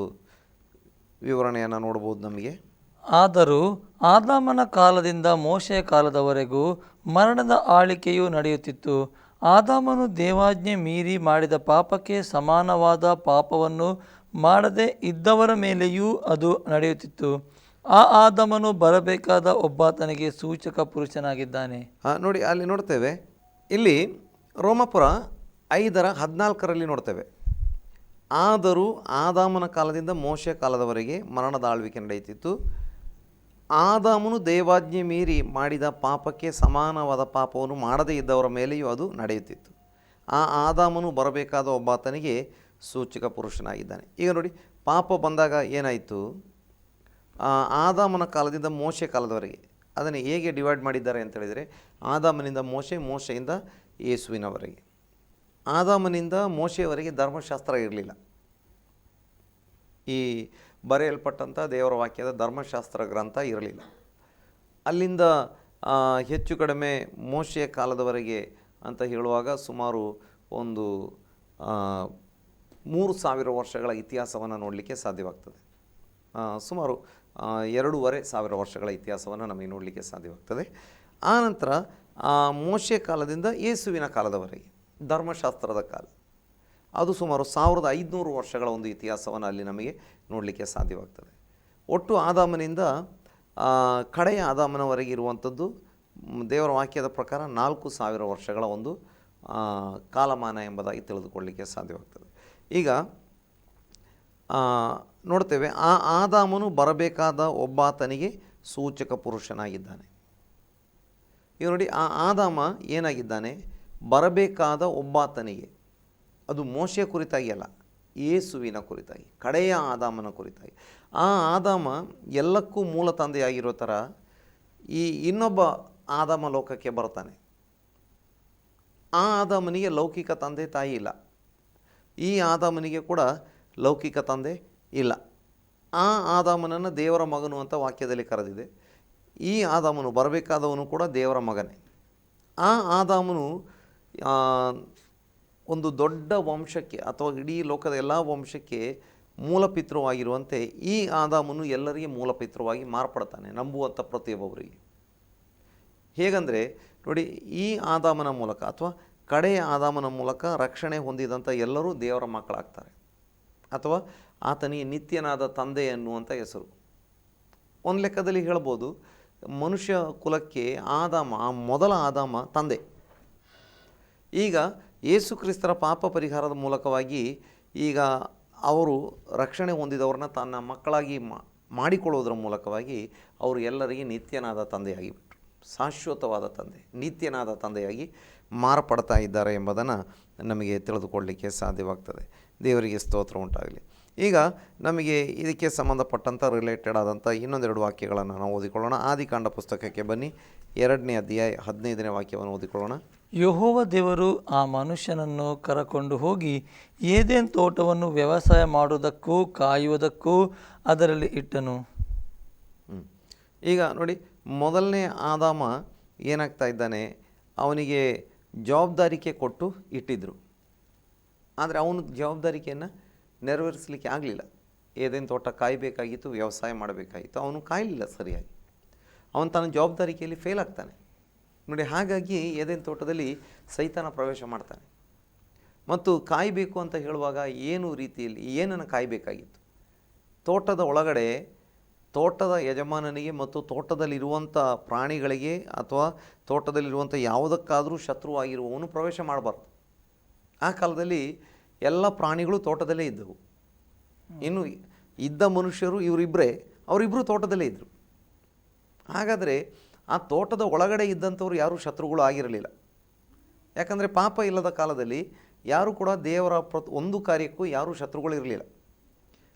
ವಿವರಣೆಯನ್ನು ನೋಡ್ಬೋದು ನಮಗೆ. ಆದರೂ ಆದಾಮನ ಕಾಲದಿಂದ ಮೋಶೆಯ ಕಾಲದವರೆಗೂ ಮರಣದ ಆಳಿಕೆಯು ನಡೆಯುತ್ತಿತ್ತು. ಆದಾಮನು ದೇವಾಜ್ಞೆ ಮೀರಿ ಮಾಡಿದ ಪಾಪಕ್ಕೆ ಸಮಾನವಾದ ಪಾಪವನ್ನು ಮಾಡದೆ ಇದ್ದವರ ಮೇಲೆಯೂ ಅದು ನಡೆಯುತ್ತಿತ್ತು. ಆ ಆದಮನು ಬರಬೇಕಾದ ಒಬ್ಬಾತನಿಗೆ ಸೂಚಕ ಪುರುಷನಾಗಿದ್ದಾನೆ. ನೋಡಿ, ಅಲ್ಲಿ ನೋಡ್ತೇವೆ. ಇಲ್ಲಿ ರೋಮಪುರ ಐದರ ಹದಿನಾಲ್ಕರಲ್ಲಿ ನೋಡ್ತೇವೆ. ಆದರೂ ಆದಾಮನ ಕಾಲದಿಂದ ಮೋಶ ಕಾಲದವರೆಗೆ ಮರಣದ ಆಳ್ವಿಕೆ ನಡೆಯುತ್ತಿತ್ತು. ಆದಾಮನು ದೇವಾಜ್ಞೆ ಮೀರಿ ಮಾಡಿದ ಪಾಪಕ್ಕೆ ಸಮಾನವಾದ ಪಾಪವನ್ನು ಮಾಡದೇ ಇದ್ದವರ ಮೇಲೆಯೂ ಅದು ನಡೆಯುತ್ತಿತ್ತು. ಆ ಆದಾಮನು ಬರಬೇಕಾದ ಒಬ್ಬಾತನಿಗೆ ಸೂಚಕ ಪುರುಷನಾಗಿದ್ದಾನೆ. ಈಗ ನೋಡಿ, ಪಾಪ ಬಂದಾಗ ಏನಾಯಿತು? ಆದಾಮನ ಕಾಲದಿಂದ ಮೋಶೆ ಕಾಲದವರೆಗೆ. ಅದನ್ನು ಹೇಗೆ ಡಿವೈಡ್ ಮಾಡಿದ್ದಾರೆ ಅಂತ ಹೇಳಿದರೆ, ಆದಾಮನಿಂದ ಮೋಶೆ, ಮೋಶೆಯಿಂದ ಯೇಸುವಿನವರೆಗೆ. ಆದಾಮನಿಂದ ಮೋಶೆಯವರೆಗೆ ಧರ್ಮಶಾಸ್ತ್ರ ಇರಲಿಲ್ಲ. ಈ ಬರೆಯಲ್ಪಟ್ಟಂಥ ದೇವರ ವಾಕ್ಯದ ಧರ್ಮಶಾಸ್ತ್ರ ಗ್ರಂಥ ಇರಲಿಲ್ಲ. ಅಲ್ಲಿಂದ ಹೆಚ್ಚು ಕಡಿಮೆ ಮೋಶೆಯ ಕಾಲದವರೆಗೆ ಅಂತ ಹೇಳುವಾಗ ಸುಮಾರು ಒಂದು ಮೂರು ಸಾವಿರ ವರ್ಷಗಳ ಇತಿಹಾಸವನ್ನು ನೋಡಲಿಕ್ಕೆ ಸಾಧ್ಯವಾಗ್ತದೆ. ಸುಮಾರು ಎರಡೂವರೆ ಸಾವಿರ ವರ್ಷಗಳ ಇತಿಹಾಸವನ್ನು ನಮಗೆ ನೋಡಲಿಕ್ಕೆ ಸಾಧ್ಯವಾಗ್ತದೆ. ಆನಂತರ ನಂತರ ಮೋಶೆ ಕಾಲದಿಂದ ಯೇಸುವಿನ ಕಾಲದವರೆಗೆ, ಧರ್ಮಶಾಸ್ತ್ರದ ಕಾಲ. ಅದು ಸುಮಾರು ಸಾವಿರದ ಐದುನೂರು ವರ್ಷಗಳ ಒಂದು ಇತಿಹಾಸವನ್ನು ಅಲ್ಲಿ ನಮಗೆ ನೋಡಲಿಕ್ಕೆ ಸಾಧ್ಯವಾಗ್ತದೆ. ಒಟ್ಟು ಆದಾಮನಿಂದ ಕಡೆಯ ಆದಾಮನವರೆಗೆ ಇರುವಂಥದ್ದು, ದೇವರ ವಾಕ್ಯದ ಪ್ರಕಾರ ನಾಲ್ಕು ಸಾವಿರ ವರ್ಷಗಳ ಒಂದು ಕಾಲಮಾನ ಎಂಬುದಾಗಿ ತಿಳಿದುಕೊಳ್ಳಲಿಕ್ಕೆ ಸಾಧ್ಯವಾಗ್ತದೆ. ಈಗ ನೋಡ್ತೇವೆ, ಆ ಆದಾಮನು ಬರಬೇಕಾದ ಒಬ್ಬಾತನಿಗೆ ಸೂಚಕ ಪುರುಷನಾಗಿದ್ದಾನೆ. ಈಗ ನೋಡಿ, ಆ ಆದಾಮ ಏನಾಗಿದ್ದಾನೆ? ಬರಬೇಕಾದ ಒಬ್ಬಾತನಿಗೆ, ಅದು ಮೋಶೆಯ ಕುರಿತಾಗಿ ಅಲ್ಲ, ಯೇಸುವಿನ ಕುರಿತಾಗಿ, ಕಡೆಯ ಆದಾಮನ ಕುರಿತಾಗಿ. ಆ ಆದಾಮ ಎಲ್ಲಕ್ಕೂ ಮೂಲ ತಂದೆಯಾಗಿರೋ ಥರ ಈ ಇನ್ನೊಬ್ಬ ಆದಾಮ ಲೋಕಕ್ಕೆ ಬರ್ತಾನೆ. ಆ ಆದಾಮನಿಗೆ ಲೌಕಿಕ ತಂದೆ ತಾಯಿ ಇಲ್ಲ. ಈ ಆದಾಮನಿಗೆ ಕೂಡ ಲೌಕಿಕ ತಂದೆ ಇಲ್ಲ. ಆ ಆದಾಮನನ್ನು ದೇವರ ಮಗನು ಅಂತ ವಾಕ್ಯದಲ್ಲಿ ಕರೆದಿದೆ. ಈ ಆದಾಮನು ಬರಬೇಕಾದವನು ಕೂಡ ದೇವರ ಮಗನೇ. ಆ ಆದಾಮನು ಒಂದು ದೊಡ್ಡ ವಂಶಕ್ಕೆ ಅಥವಾ ಇಡೀ ಲೋಕದ ಎಲ್ಲ ವಂಶಕ್ಕೆ ಮೂಲಪಿತೃವಾಗಿರುವಂತೆ ಈ ಆದಾಮನು ಎಲ್ಲರಿಗೆ ಮೂಲಪಿತೃವಾಗಿ ಮಾರ್ಪಡ್ತಾನೆ ನಂಬುವಂಥ ಪ್ರತಿಯೊಬ್ಬೊಬ್ಬರಿಗೆ. ಹೇಗಂದರೆ, ನೋಡಿ, ಈ ಆದಾಮನ ಮೂಲಕ ಅಥವಾ ಕಡೆಯ ಆದಾಮನ ಮೂಲಕ ರಕ್ಷಣೆ ಹೊಂದಿದಂಥ ಎಲ್ಲರೂ ದೇವರ ಮಕ್ಕಳಾಗ್ತಾರೆ. ಅಥವಾ ಆತನಿಗೆ ನಿತ್ಯನಾದ ತಂದೆ ಎನ್ನುವಂಥ ಹೆಸರು. ಒಂದು ಲೆಕ್ಕದಲ್ಲಿ ಹೇಳ್ಬೋದು, ಮನುಷ್ಯ ಕುಲಕ್ಕೆ ಆದಾಮ ಮೊದಲ ಆದಾಮ ತಂದೆ. ಈಗ ಯೇಸು ಕ್ರಿಸ್ತರ ಪಾಪ ಪರಿಹಾರದ ಮೂಲಕವಾಗಿ ಈಗ ಅವರು ರಕ್ಷಣೆ ಹೊಂದಿದವ್ರನ್ನ ತನ್ನ ಮಕ್ಕಳಾಗಿ ಮಾಡಿಕೊಳ್ಳೋದ್ರ ಮೂಲಕವಾಗಿ ಅವರು ಎಲ್ಲರಿಗೆ ನಿತ್ಯನಾದ ತಂದೆಯಾಗಿಬಿಟ್ರು ಶಾಶ್ವತವಾದ ತಂದೆ ನಿತ್ಯನಾದ ತಂದೆಯಾಗಿ ಮಾರ್ಪಡ್ತಾ ಇದ್ದಾರೆ ಎಂಬುದನ್ನು ನಮಗೆ ತಿಳಿದುಕೊಳ್ಳಲಿಕ್ಕೆ ಸಾಧ್ಯವಾಗ್ತದೆ. ದೇವರಿಗೆ ಸ್ತೋತ್ರ ಉಂಟಾಗಲಿ. ಈಗ ನಮಗೆ ಇದಕ್ಕೆ ಸಂಬಂಧಪಟ್ಟಂಥ ರಿಲೇಟೆಡ್ ಆದಂಥ ಇನ್ನೊಂದೆರಡು ವಾಕ್ಯಗಳನ್ನು ನಾವು ಓದಿಕೊಳ್ಳೋಣ. ಆದಿಕಾಂಡ ಪುಸ್ತಕಕ್ಕೆ ಬನ್ನಿ. ಎರಡನೇ ಅಧ್ಯಾಯ ಹದಿನೈದನೇ ವಾಕ್ಯವನ್ನು ಓದಿಕೊಳ್ಳೋಣ. ಯಹೋವ ದೇವರು ಆ ಮನುಷ್ಯನನ್ನು ಕರಕೊಂಡು ಹೋಗಿ ಏದೇನ್ ತೋಟವನ್ನು ವ್ಯವಸಾಯ ಮಾಡುವುದಕ್ಕೂ ಕಾಯುವುದಕ್ಕೂ ಅದರಲ್ಲಿ ಇಟ್ಟನು. ಈಗ ನೋಡಿ ಮೊದಲನೇ ಆದಾಮ ಏನಾಗ್ತಾ ಇದ್ದಾನೆ? ಅವನಿಗೆ ಜವಾಬ್ದಾರಿಕೆ ಕೊಟ್ಟು ಇಟ್ಟಿದ್ದರು ಆದರೆ ಅವನು ಜವಾಬ್ದಾರಿಕೆಯನ್ನು ನೆರವೇರಿಸಲಿಕ್ಕೆ ಆಗಲಿಲ್ಲ. ಏದೇನು ತೋಟ ಕಾಯಬೇಕಾಗಿತ್ತು, ವ್ಯವಸಾಯ ಮಾಡಬೇಕಾಗಿತ್ತು, ಅವನು ಕಾಯಲಿಲ್ಲ ಸರಿಯಾಗಿ. ಅವನು ತನ್ನ ಜವಾಬ್ದಾರಿಕೆಯಲ್ಲಿ ಫೇಲ್ ಆಗ್ತಾನೆ. ನೋಡಿ, ಹಾಗಾಗಿ ಏದೇನು ತೋಟದಲ್ಲಿ ಸೈತಾನ ಪ್ರವೇಶ ಮಾಡ್ತಾನೆ. ಮತ್ತು ಕಾಯಬೇಕು ಅಂತ ಹೇಳುವಾಗ ಏನು ರೀತಿಯಲ್ಲಿ, ಏನನ್ನು ಕಾಯಬೇಕಾಗಿತ್ತು? ತೋಟದ ಒಳಗಡೆ ತೋಟದ ಯಜಮಾನನಿಗೆ ಮತ್ತು ತೋಟದಲ್ಲಿರುವಂಥ ಪ್ರಾಣಿಗಳಿಗೆ ಅಥವಾ ತೋಟದಲ್ಲಿರುವಂಥ ಯಾವುದಕ್ಕಾದರೂ ಶತ್ರುವಾಗಿರುವವನು ಪ್ರವೇಶ ಮಾಡಬಾರ್ದು. ಆ ಕಾಲದಲ್ಲಿ ಎಲ್ಲ ಪ್ರಾಣಿಗಳು ತೋಟದಲ್ಲೇ ಇದ್ದವು. ಇನ್ನು ಇದ್ದ ಮನುಷ್ಯರು ಇವರಿಬ್ಬರೇ, ಅವರಿಬ್ಬರು ತೋಟದಲ್ಲೇ ಇದ್ದರು ಹಾಗಾದರೆ ಆ ತೋಟದ ಒಳಗಡೆ ಇದ್ದಂಥವ್ರು ಯಾರೂ ಶತ್ರುಗಳು ಆಗಿರಲಿಲ್ಲ. ಯಾಕಂದರೆ ಪಾಪ ಇಲ್ಲದ ಕಾಲದಲ್ಲಿ ಯಾರೂ ಕೂಡ ದೇವರ ಪ್ರತ್ ಒಂದು ಕಾರ್ಯಕ್ಕೂ ಯಾರೂ ಶತ್ರುಗಳಿರಲಿಲ್ಲ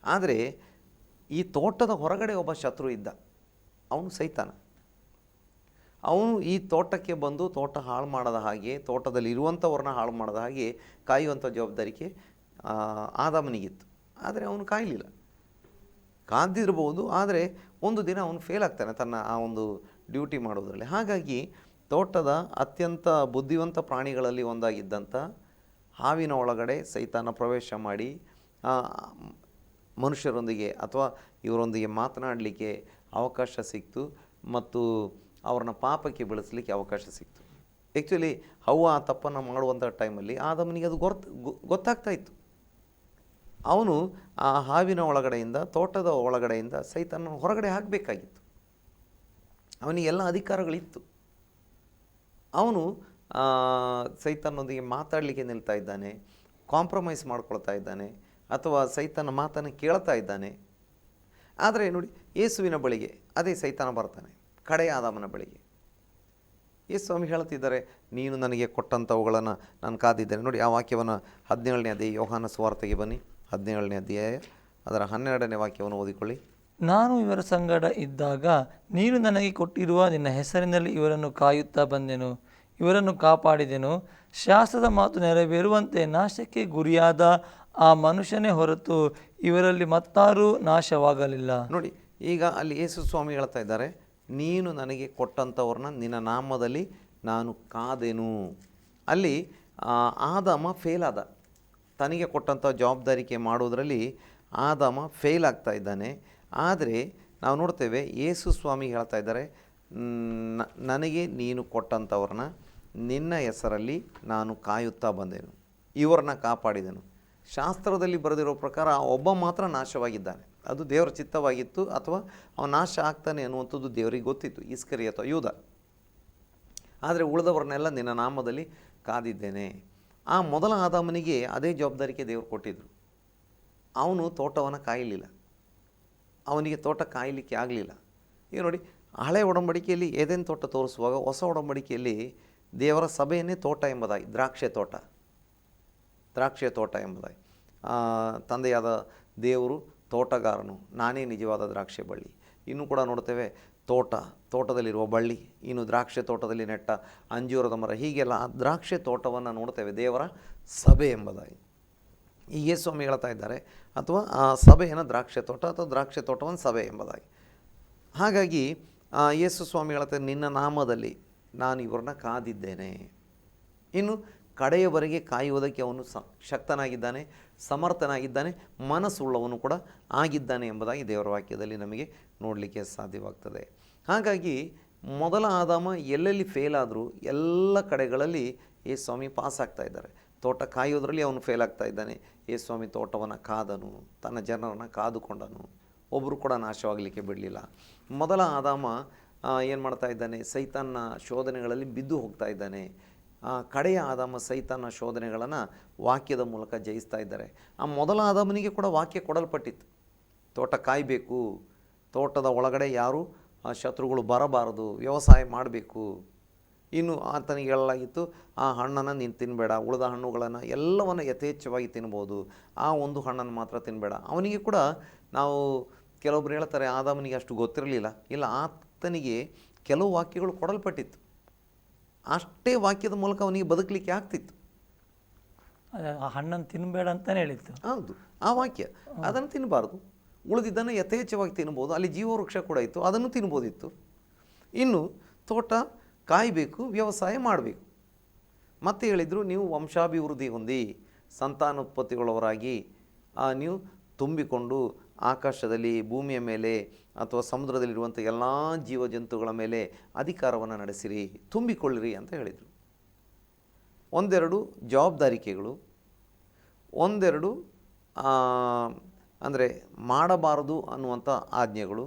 ಆದರೆ ಈ ತೋಟದ ಹೊರಗಡೆ ಒಬ್ಬ ಶತ್ರು ಇದ್ದ. ಅವನು ಸೈತಾನ. ಅವನು ಈ ತೋಟಕ್ಕೆ ಬಂದು ತೋಟ ಹಾಳು ಮಾಡದ ಹಾಗೆ, ತೋಟದಲ್ಲಿ ಇರುವಂಥವ್ರನ್ನ ಹಾಳು ಮಾಡದ ಹಾಗೆ ಕಾಯುವಂಥ ಜವಾಬ್ದಾರಿಕೆ ಆದಮನಿಗಿತ್ತು. ಆದರೆ ಅವನು ಕಾಯಲಿಲ್ಲ. ಕಾದಿರ್ಬೋದು, ಆದರೆ ಒಂದು ದಿನ ಅವನು ಫೇಲ್ ಆಗ್ತಾನೆ ತನ್ನ ಆ ಒಂದು ಡ್ಯೂಟಿ ಮಾಡೋದರಲ್ಲಿ ಹಾಗಾಗಿ ತೋಟದ ಅತ್ಯಂತ ಬುದ್ಧಿವಂತ ಪ್ರಾಣಿಗಳಲ್ಲಿ ಒಂದಾಗಿದ್ದಂಥ ಹಾವಿನ ಒಳಗಡೆ ಸೈತಾನ ಪ್ರವೇಶ ಮಾಡಿ ಮನುಷ್ಯರೊಂದಿಗೆ ಅಥವಾ ಇವರೊಂದಿಗೆ ಮಾತನಾಡಲಿಕ್ಕೆ ಅವಕಾಶ ಸಿಕ್ತು ಮತ್ತು ಅವ್ರನ್ನ ಪಾಪಕ್ಕೆ ಬೆಳೆಸಲಿಕ್ಕೆ ಅವಕಾಶ ಸಿಕ್ತು. ಆ್ಯಕ್ಚುಲಿ ಹವ್ವ ಆ ತಪ್ಪನ್ನು ಮಾಡುವಂಥ ಟೈಮಲ್ಲಿ ಆದಮನಿಗೆ ಅದು ಗೊರ್ತ್, ಗೊ- ಗೊತ್ತಾಗ್ತಾ ಇತ್ತು. ಅವನು ಆ ಹಾವಿನ ಒಳಗಡೆಯಿಂದ, ತೋಟದ ಒಳಗಡೆಯಿಂದ ಸೈತನ ಹೊರಗಡೆ ಹಾಕಬೇಕಾಗಿತ್ತು. ಅವನಿಗೆ ಎಲ್ಲ ಅಧಿಕಾರಗಳಿತ್ತು. ಅವನು ಸೈತನೊಂದಿಗೆ ಮಾತಾಡಲಿಕ್ಕೆ ನಿಲ್ತಾ ಇದ್ದಾನೆ ಕಾಂಪ್ರಮೈಸ್ ಮಾಡ್ಕೊಳ್ತಾ ಇದ್ದಾನೆ ಅಥವಾ ಸೈತನ ಮಾತನ್ನು ಕೇಳ್ತಾ ಇದ್ದಾನೆ. ಆದರೆ ನೋಡಿ, ಯೇಸುವಿನ ಬಳಿಗೆ ಅದೇ ಸೈತಾನ ಬರ್ತಾನೆ ಕಡೆಯ ಆದಾಮನ ಬಳಿಗೆ. ಯೇಸು ಸ್ವಾಮಿ ಹೇಳ್ತಿದ್ದಾರೆ ನೀನು ನನಗೆ ಕೊಟ್ಟಂಥವುಗಳನ್ನು ನಾನು ಕಾದಿದ್ದೇನೆ. ನೋಡಿ, ಆ ವಾಕ್ಯವನ್ನು ಹದಿನೇಳನೇ ಅಧ್ಯಾಯ, ಯೋಹಾನ ಸುವಾರ್ತೆಗೆ ಬನ್ನಿ. ಹದಿನೇಳನೇ ಅಧ್ಯಾಯ, ಅದರ ಹನ್ನೆರಡನೇ ವಾಕ್ಯವನ್ನು ಓದಿಕೊಳ್ಳಿ. ನಾನು ಇವರ ಸಂಗಡ ಇದ್ದಾಗ ನೀನು ನನಗೆ ಕೊಟ್ಟಿರುವ ನಿನ್ನ ಹೆಸರಿನಲ್ಲಿ ಇವರನ್ನು ಕಾಯುತ್ತಾ ಬಂದೆನು, ಇವರನ್ನು ಕಾಪಾಡಿದೆನು. ಶಾಸ್ತ್ರದ ಮಾತು ನೆರವೇರುವಂತೆ ನಾಶಕ್ಕೆ ಗುರಿಯಾದ ಆ ಮನುಷ್ಯನೇ ಹೊರತು ಇವರಲ್ಲಿ ಮತ್ತಾರೂ ನಾಶವಾಗಲಿಲ್ಲ. ನೋಡಿ, ಈಗ ಅಲ್ಲಿ ಯೇಸು ಸ್ವಾಮಿ ಹೇಳ್ತಾ ಇದ್ದಾರೆ, ನೀನು ನನಗೆ ಕೊಟ್ಟಂಥವ್ರನ್ನ ನಿನ್ನ ನಾಮದಲ್ಲಿ ನಾನು ಕಾದೆನು? ಅಲ್ಲಿ ಆದಾಮ ಫೇಲ್ ಆದ. ತನಗೆ ಕೊಟ್ಟಂಥ ಜವಾಬ್ದಾರಿಕೆ ಮಾಡೋದರಲ್ಲಿ ಆದಾಮ ಫೇಲ್ ಆಗ್ತಾ ಇದ್ದಾನೆ. ಆದರೆ, ನಾವು ನೋಡ್ತೇವೆ ಯೇಸು ಸ್ವಾಮಿ ಹೇಳ್ತಾ ಇದ್ದಾರೆ ನನಗೆ ನೀನು ಕೊಟ್ಟಂಥವ್ರನ್ನ ನಿನ್ನ ಹೆಸರಲ್ಲಿ ನಾನು ಕಾಯುತ್ತಾ ಬಂದೆನು. ಇವ್ರನ್ನ ಕಾಪಾಡಿದೆನು. ಶಾಸ್ತ್ರದಲ್ಲಿ ಬರೆದಿರೋ ಪ್ರಕಾರ ಒಬ್ಬ ಮಾತ್ರ ನಾಶವಾಗಿದ್ದಾನೆ. ಅದು ದೇವರ ಚಿತ್ತವಾಗಿತ್ತು ಅಥವಾ ಅವನು ನಾಶ ಆಗ್ತಾನೆ ಅನ್ನುವಂಥದ್ದು ದೇವರಿಗೆ ಗೊತ್ತಿತ್ತು ಇಸ್ಕರಿ ಅಥವಾ ಯೂಧ ಆದರೆ ಉಳಿದವ್ರನ್ನೆಲ್ಲ ನಿನ್ನ ನಾಮದಲ್ಲಿ ಕಾದಿದ್ದೇನೆ. ಆ ಮೊದಲ ಆದಾಮನಿಗೆ ಅದೇ ಜವಾಬ್ದಾರಿಕೆ ದೇವರು ಕೊಟ್ಟಿದ್ದರು ಅವನು ತೋಟವನ್ನು ಕಾಯಲಿಲ್ಲ. ಅವನಿಗೆ ತೋಟ ಕಾಯಲಿಕ್ಕೆ ಆಗಲಿಲ್ಲ. ಈಗ ನೋಡಿ, ಹಳೆ ಒಡಂಬಡಿಕೆಯಲ್ಲಿ ಏದೇನು ತೋಟ ತೋರಿಸುವಾಗ ಹೊಸ ಒಡಂಬಡಿಕೆಯಲ್ಲಿ ದೇವರ ಸಭೆಯನ್ನೇ ತೋಟ ಎಂಬುದಾಗಿ, ದ್ರಾಕ್ಷೆ ತೋಟ. ದ್ರಾಕ್ಷೆ ತೋಟ ಎಂಬುದಾಗಿ. ತಂದೆಯಾದ ದೇವರು ತೋಟಗಾರನು. ನಾನೇ ನಿಜವಾದ ದ್ರಾಕ್ಷಿ ಬಳ್ಳಿ. ಇನ್ನು ಕೂಡ ನೋಡ್ತೇವೆ, ತೋಟ, ತೋಟದಲ್ಲಿರುವ ಬಳ್ಳಿ, ಇನ್ನು ದ್ರಾಕ್ಷಿ ತೋಟದಲ್ಲಿ ನೆಟ್ಟ ಅಂಜೂರದ ಮರ, ಹೀಗೆಲ್ಲ ಆ ದ್ರಾಕ್ಷಿ ತೋಟವನ್ನು ನೋಡ್ತೇವೆ, ದೇವರ ಸಭೆ ಎಂಬುದಾಗಿ. ಈ ಯೇಸು ಸ್ವಾಮಿ ಹೇಳ್ತಾ ಇದ್ದಾರೆ, ಅಥವಾ ಆ ಸಭೆಯನ್ನು ದ್ರಾಕ್ಷಿ ತೋಟ ಅಥವಾ ದ್ರಾಕ್ಷಿ ತೋಟವನ್ನು ಸಭೆ ಎಂಬುದಾಗಿ. ಹಾಗಾಗಿ ಯೇಸು ಸ್ವಾಮಿ ಹೇಳ್ತಾರೆ ನಿನ್ನ ನಾಮದಲ್ಲಿ ನಾನು ಇವ್ರನ್ನ ಕಾದಿದ್ದೇನೆ. ಇನ್ನು ಕಡೆಯವರೆಗೆ ಕಾಯುವುದಕ್ಕೆ ಅವನು ಸ, ಶಕ್ತನಾಗಿದ್ದಾನೆ, ಸಮರ್ಥನಾಗಿದ್ದಾನೆ, ಮನಸ್ಸುಳ್ಳವನು ಕೂಡ ಆಗಿದ್ದಾನೆ ಎಂಬುದಾಗಿ ದೇವರ ವಾಕ್ಯದಲ್ಲಿ ನಮಗೆ ನೋಡಲಿಕ್ಕೆ ಸಾಧ್ಯವಾಗ್ತದೆ. ಹಾಗಾಗಿ ಮೊದಲ ಆದಾಮ ಎಲ್ಲೆಲ್ಲಿ ಫೇಲ್ ಆದರೂ ಎಲ್ಲ ಕಡೆಗಳಲ್ಲಿ ಈ ಸ್ವಾಮಿ ಪಾಸ್ ಆಗ್ತಾ ಇದ್ದಾರೆ. ತೋಟ ಕಾಯೋದರಲ್ಲಿ ಅವನು ಫೇಲ್ ಆಗ್ತಾ ಇದ್ದಾನೆ. ಏ ಸ್ವಾಮಿ ತೋಟವನ್ನು ಕಾದನು, ತನ್ನ ಜನರನ್ನು ಕಾದುಕೊಂಡನು. ಒಬ್ಬರು ಕೂಡ ನಾಶವಾಗಲಿಕ್ಕೆ ಬಿಡಲಿಲ್ಲ. ಮೊದಲ ಆದಾಮ ಏನು ಮಾಡ್ತಾ ಇದ್ದಾನೆ? ಸೈತಾನ್ನ ಶೋಧನೆಗಳಲ್ಲಿ ಬಿದ್ದು ಹೋಗ್ತಾ ಇದ್ದಾನೆ. ಕಡೆಯ ಆದಮ ಸೈತಾನ ಶೋಧನೆಗಳನ್ನು ವಾಕ್ಯದ ಮೂಲಕ ಜಯಿಸ್ತಾ ಇದ್ದಾರೆ. ಆ ಮೊದಲ ಆದಮನಿಗೆ ಕೂಡ ವಾಕ್ಯ ಕೊಡಲ್ಪಟ್ಟಿತ್ತು. ತೋಟ ಕಾಯಬೇಕು, ತೋಟದ ಒಳಗಡೆ ಯಾರು ಶತ್ರುಗಳು ಬರಬಾರದು, ವ್ಯವಸಾಯ ಮಾಡಬೇಕು. ಇನ್ನು ಆತನಿಗೆ ಹೇಳಲಾಗಿತ್ತು ಆ ಹಣ್ಣನ್ನು ನೀನು ತಿನ್ನಬೇಡ ಉಳಿದ ಹಣ್ಣುಗಳನ್ನು ಎಲ್ಲವನ್ನು ಯಥೇಚ್ಛವಾಗಿ ತಿನ್ಬೋದು, ಆ ಒಂದು ಹಣ್ಣನ್ನು ಮಾತ್ರ ತಿನ್ನಬೇಡ ಅವನಿಗೆ ಕೂಡ ನಾವು ಕೆಲವೊಬ್ರು ಹೇಳ್ತಾರೆ, ಆದಾಮನಿಗೆ ಅಷ್ಟು ಗೊತ್ತಿರಲಿಲ್ಲ. ಇಲ್ಲ, ಆತನಿಗೆ ಕೆಲವು ವಾಕ್ಯಗಳು ಕೊಡಲ್ಪಟ್ಟಿತ್ತು. ಅಷ್ಟೇ ವಾಕ್ಯದ ಮೂಲಕ ಅವನಿಗೆ ಬದುಕಲಿಕ್ಕೆ ಆಗ್ತಿತ್ತು. ಆ ಹಣ್ಣನ್ನು ತಿನ್ನಬೇಡ ಅಂತಾನೆ ಹೇಳಿತ್ತು. ಹೌದು ಆ ವಾಕ್ಯ. ಅದನ್ನು ತಿನ್ನಬಾರ್ದು ಉಳಿದಿದ್ದನ್ನು ಯಥೇಚ್ಛವಾಗಿ ತಿನ್ಬೋದು. ಅಲ್ಲಿ ಜೀವವೃಕ್ಷ ಕೂಡ ಇತ್ತು ಅದನ್ನು ತಿನ್ಬೋದಿತ್ತು. ಇನ್ನು ತೋಟ ಕಾಯಬೇಕು ವ್ಯವಸಾಯ ಮಾಡಬೇಕು. ಮತ್ತೆ ಹೇಳಿದರು ನೀವು ವಂಶಾಭಿವೃದ್ಧಿ ಹೊಂದಿ ಸಂತಾನೋತ್ಪತ್ತಿಗಳವರಾಗಿ ಆ, ನೀವು ತುಂಬಿಕೊಂಡು ಆಕಾಶದಲ್ಲಿ, ಭೂಮಿಯ ಮೇಲೆ ಅಥವಾ ಸಮುದ್ರದಲ್ಲಿರುವಂಥ ಎಲ್ಲ ಜೀವಜಂತುಗಳ ಮೇಲೆ ಅಧಿಕಾರವನ್ನು ನಡೆಸಿರಿ, ತುಂಬಿಕೊಳ್ಳಿರಿ ಅಂತ ಹೇಳಿದರು. ಒಂದೆರಡು ಜವಾಬ್ದಾರಿಕೆಗಳು, ಒಂದೆರಡು ಅಂದರೆ ಮಾಡಬಾರದು ಅನ್ನುವಂಥ ಆಜ್ಞೆಗಳು,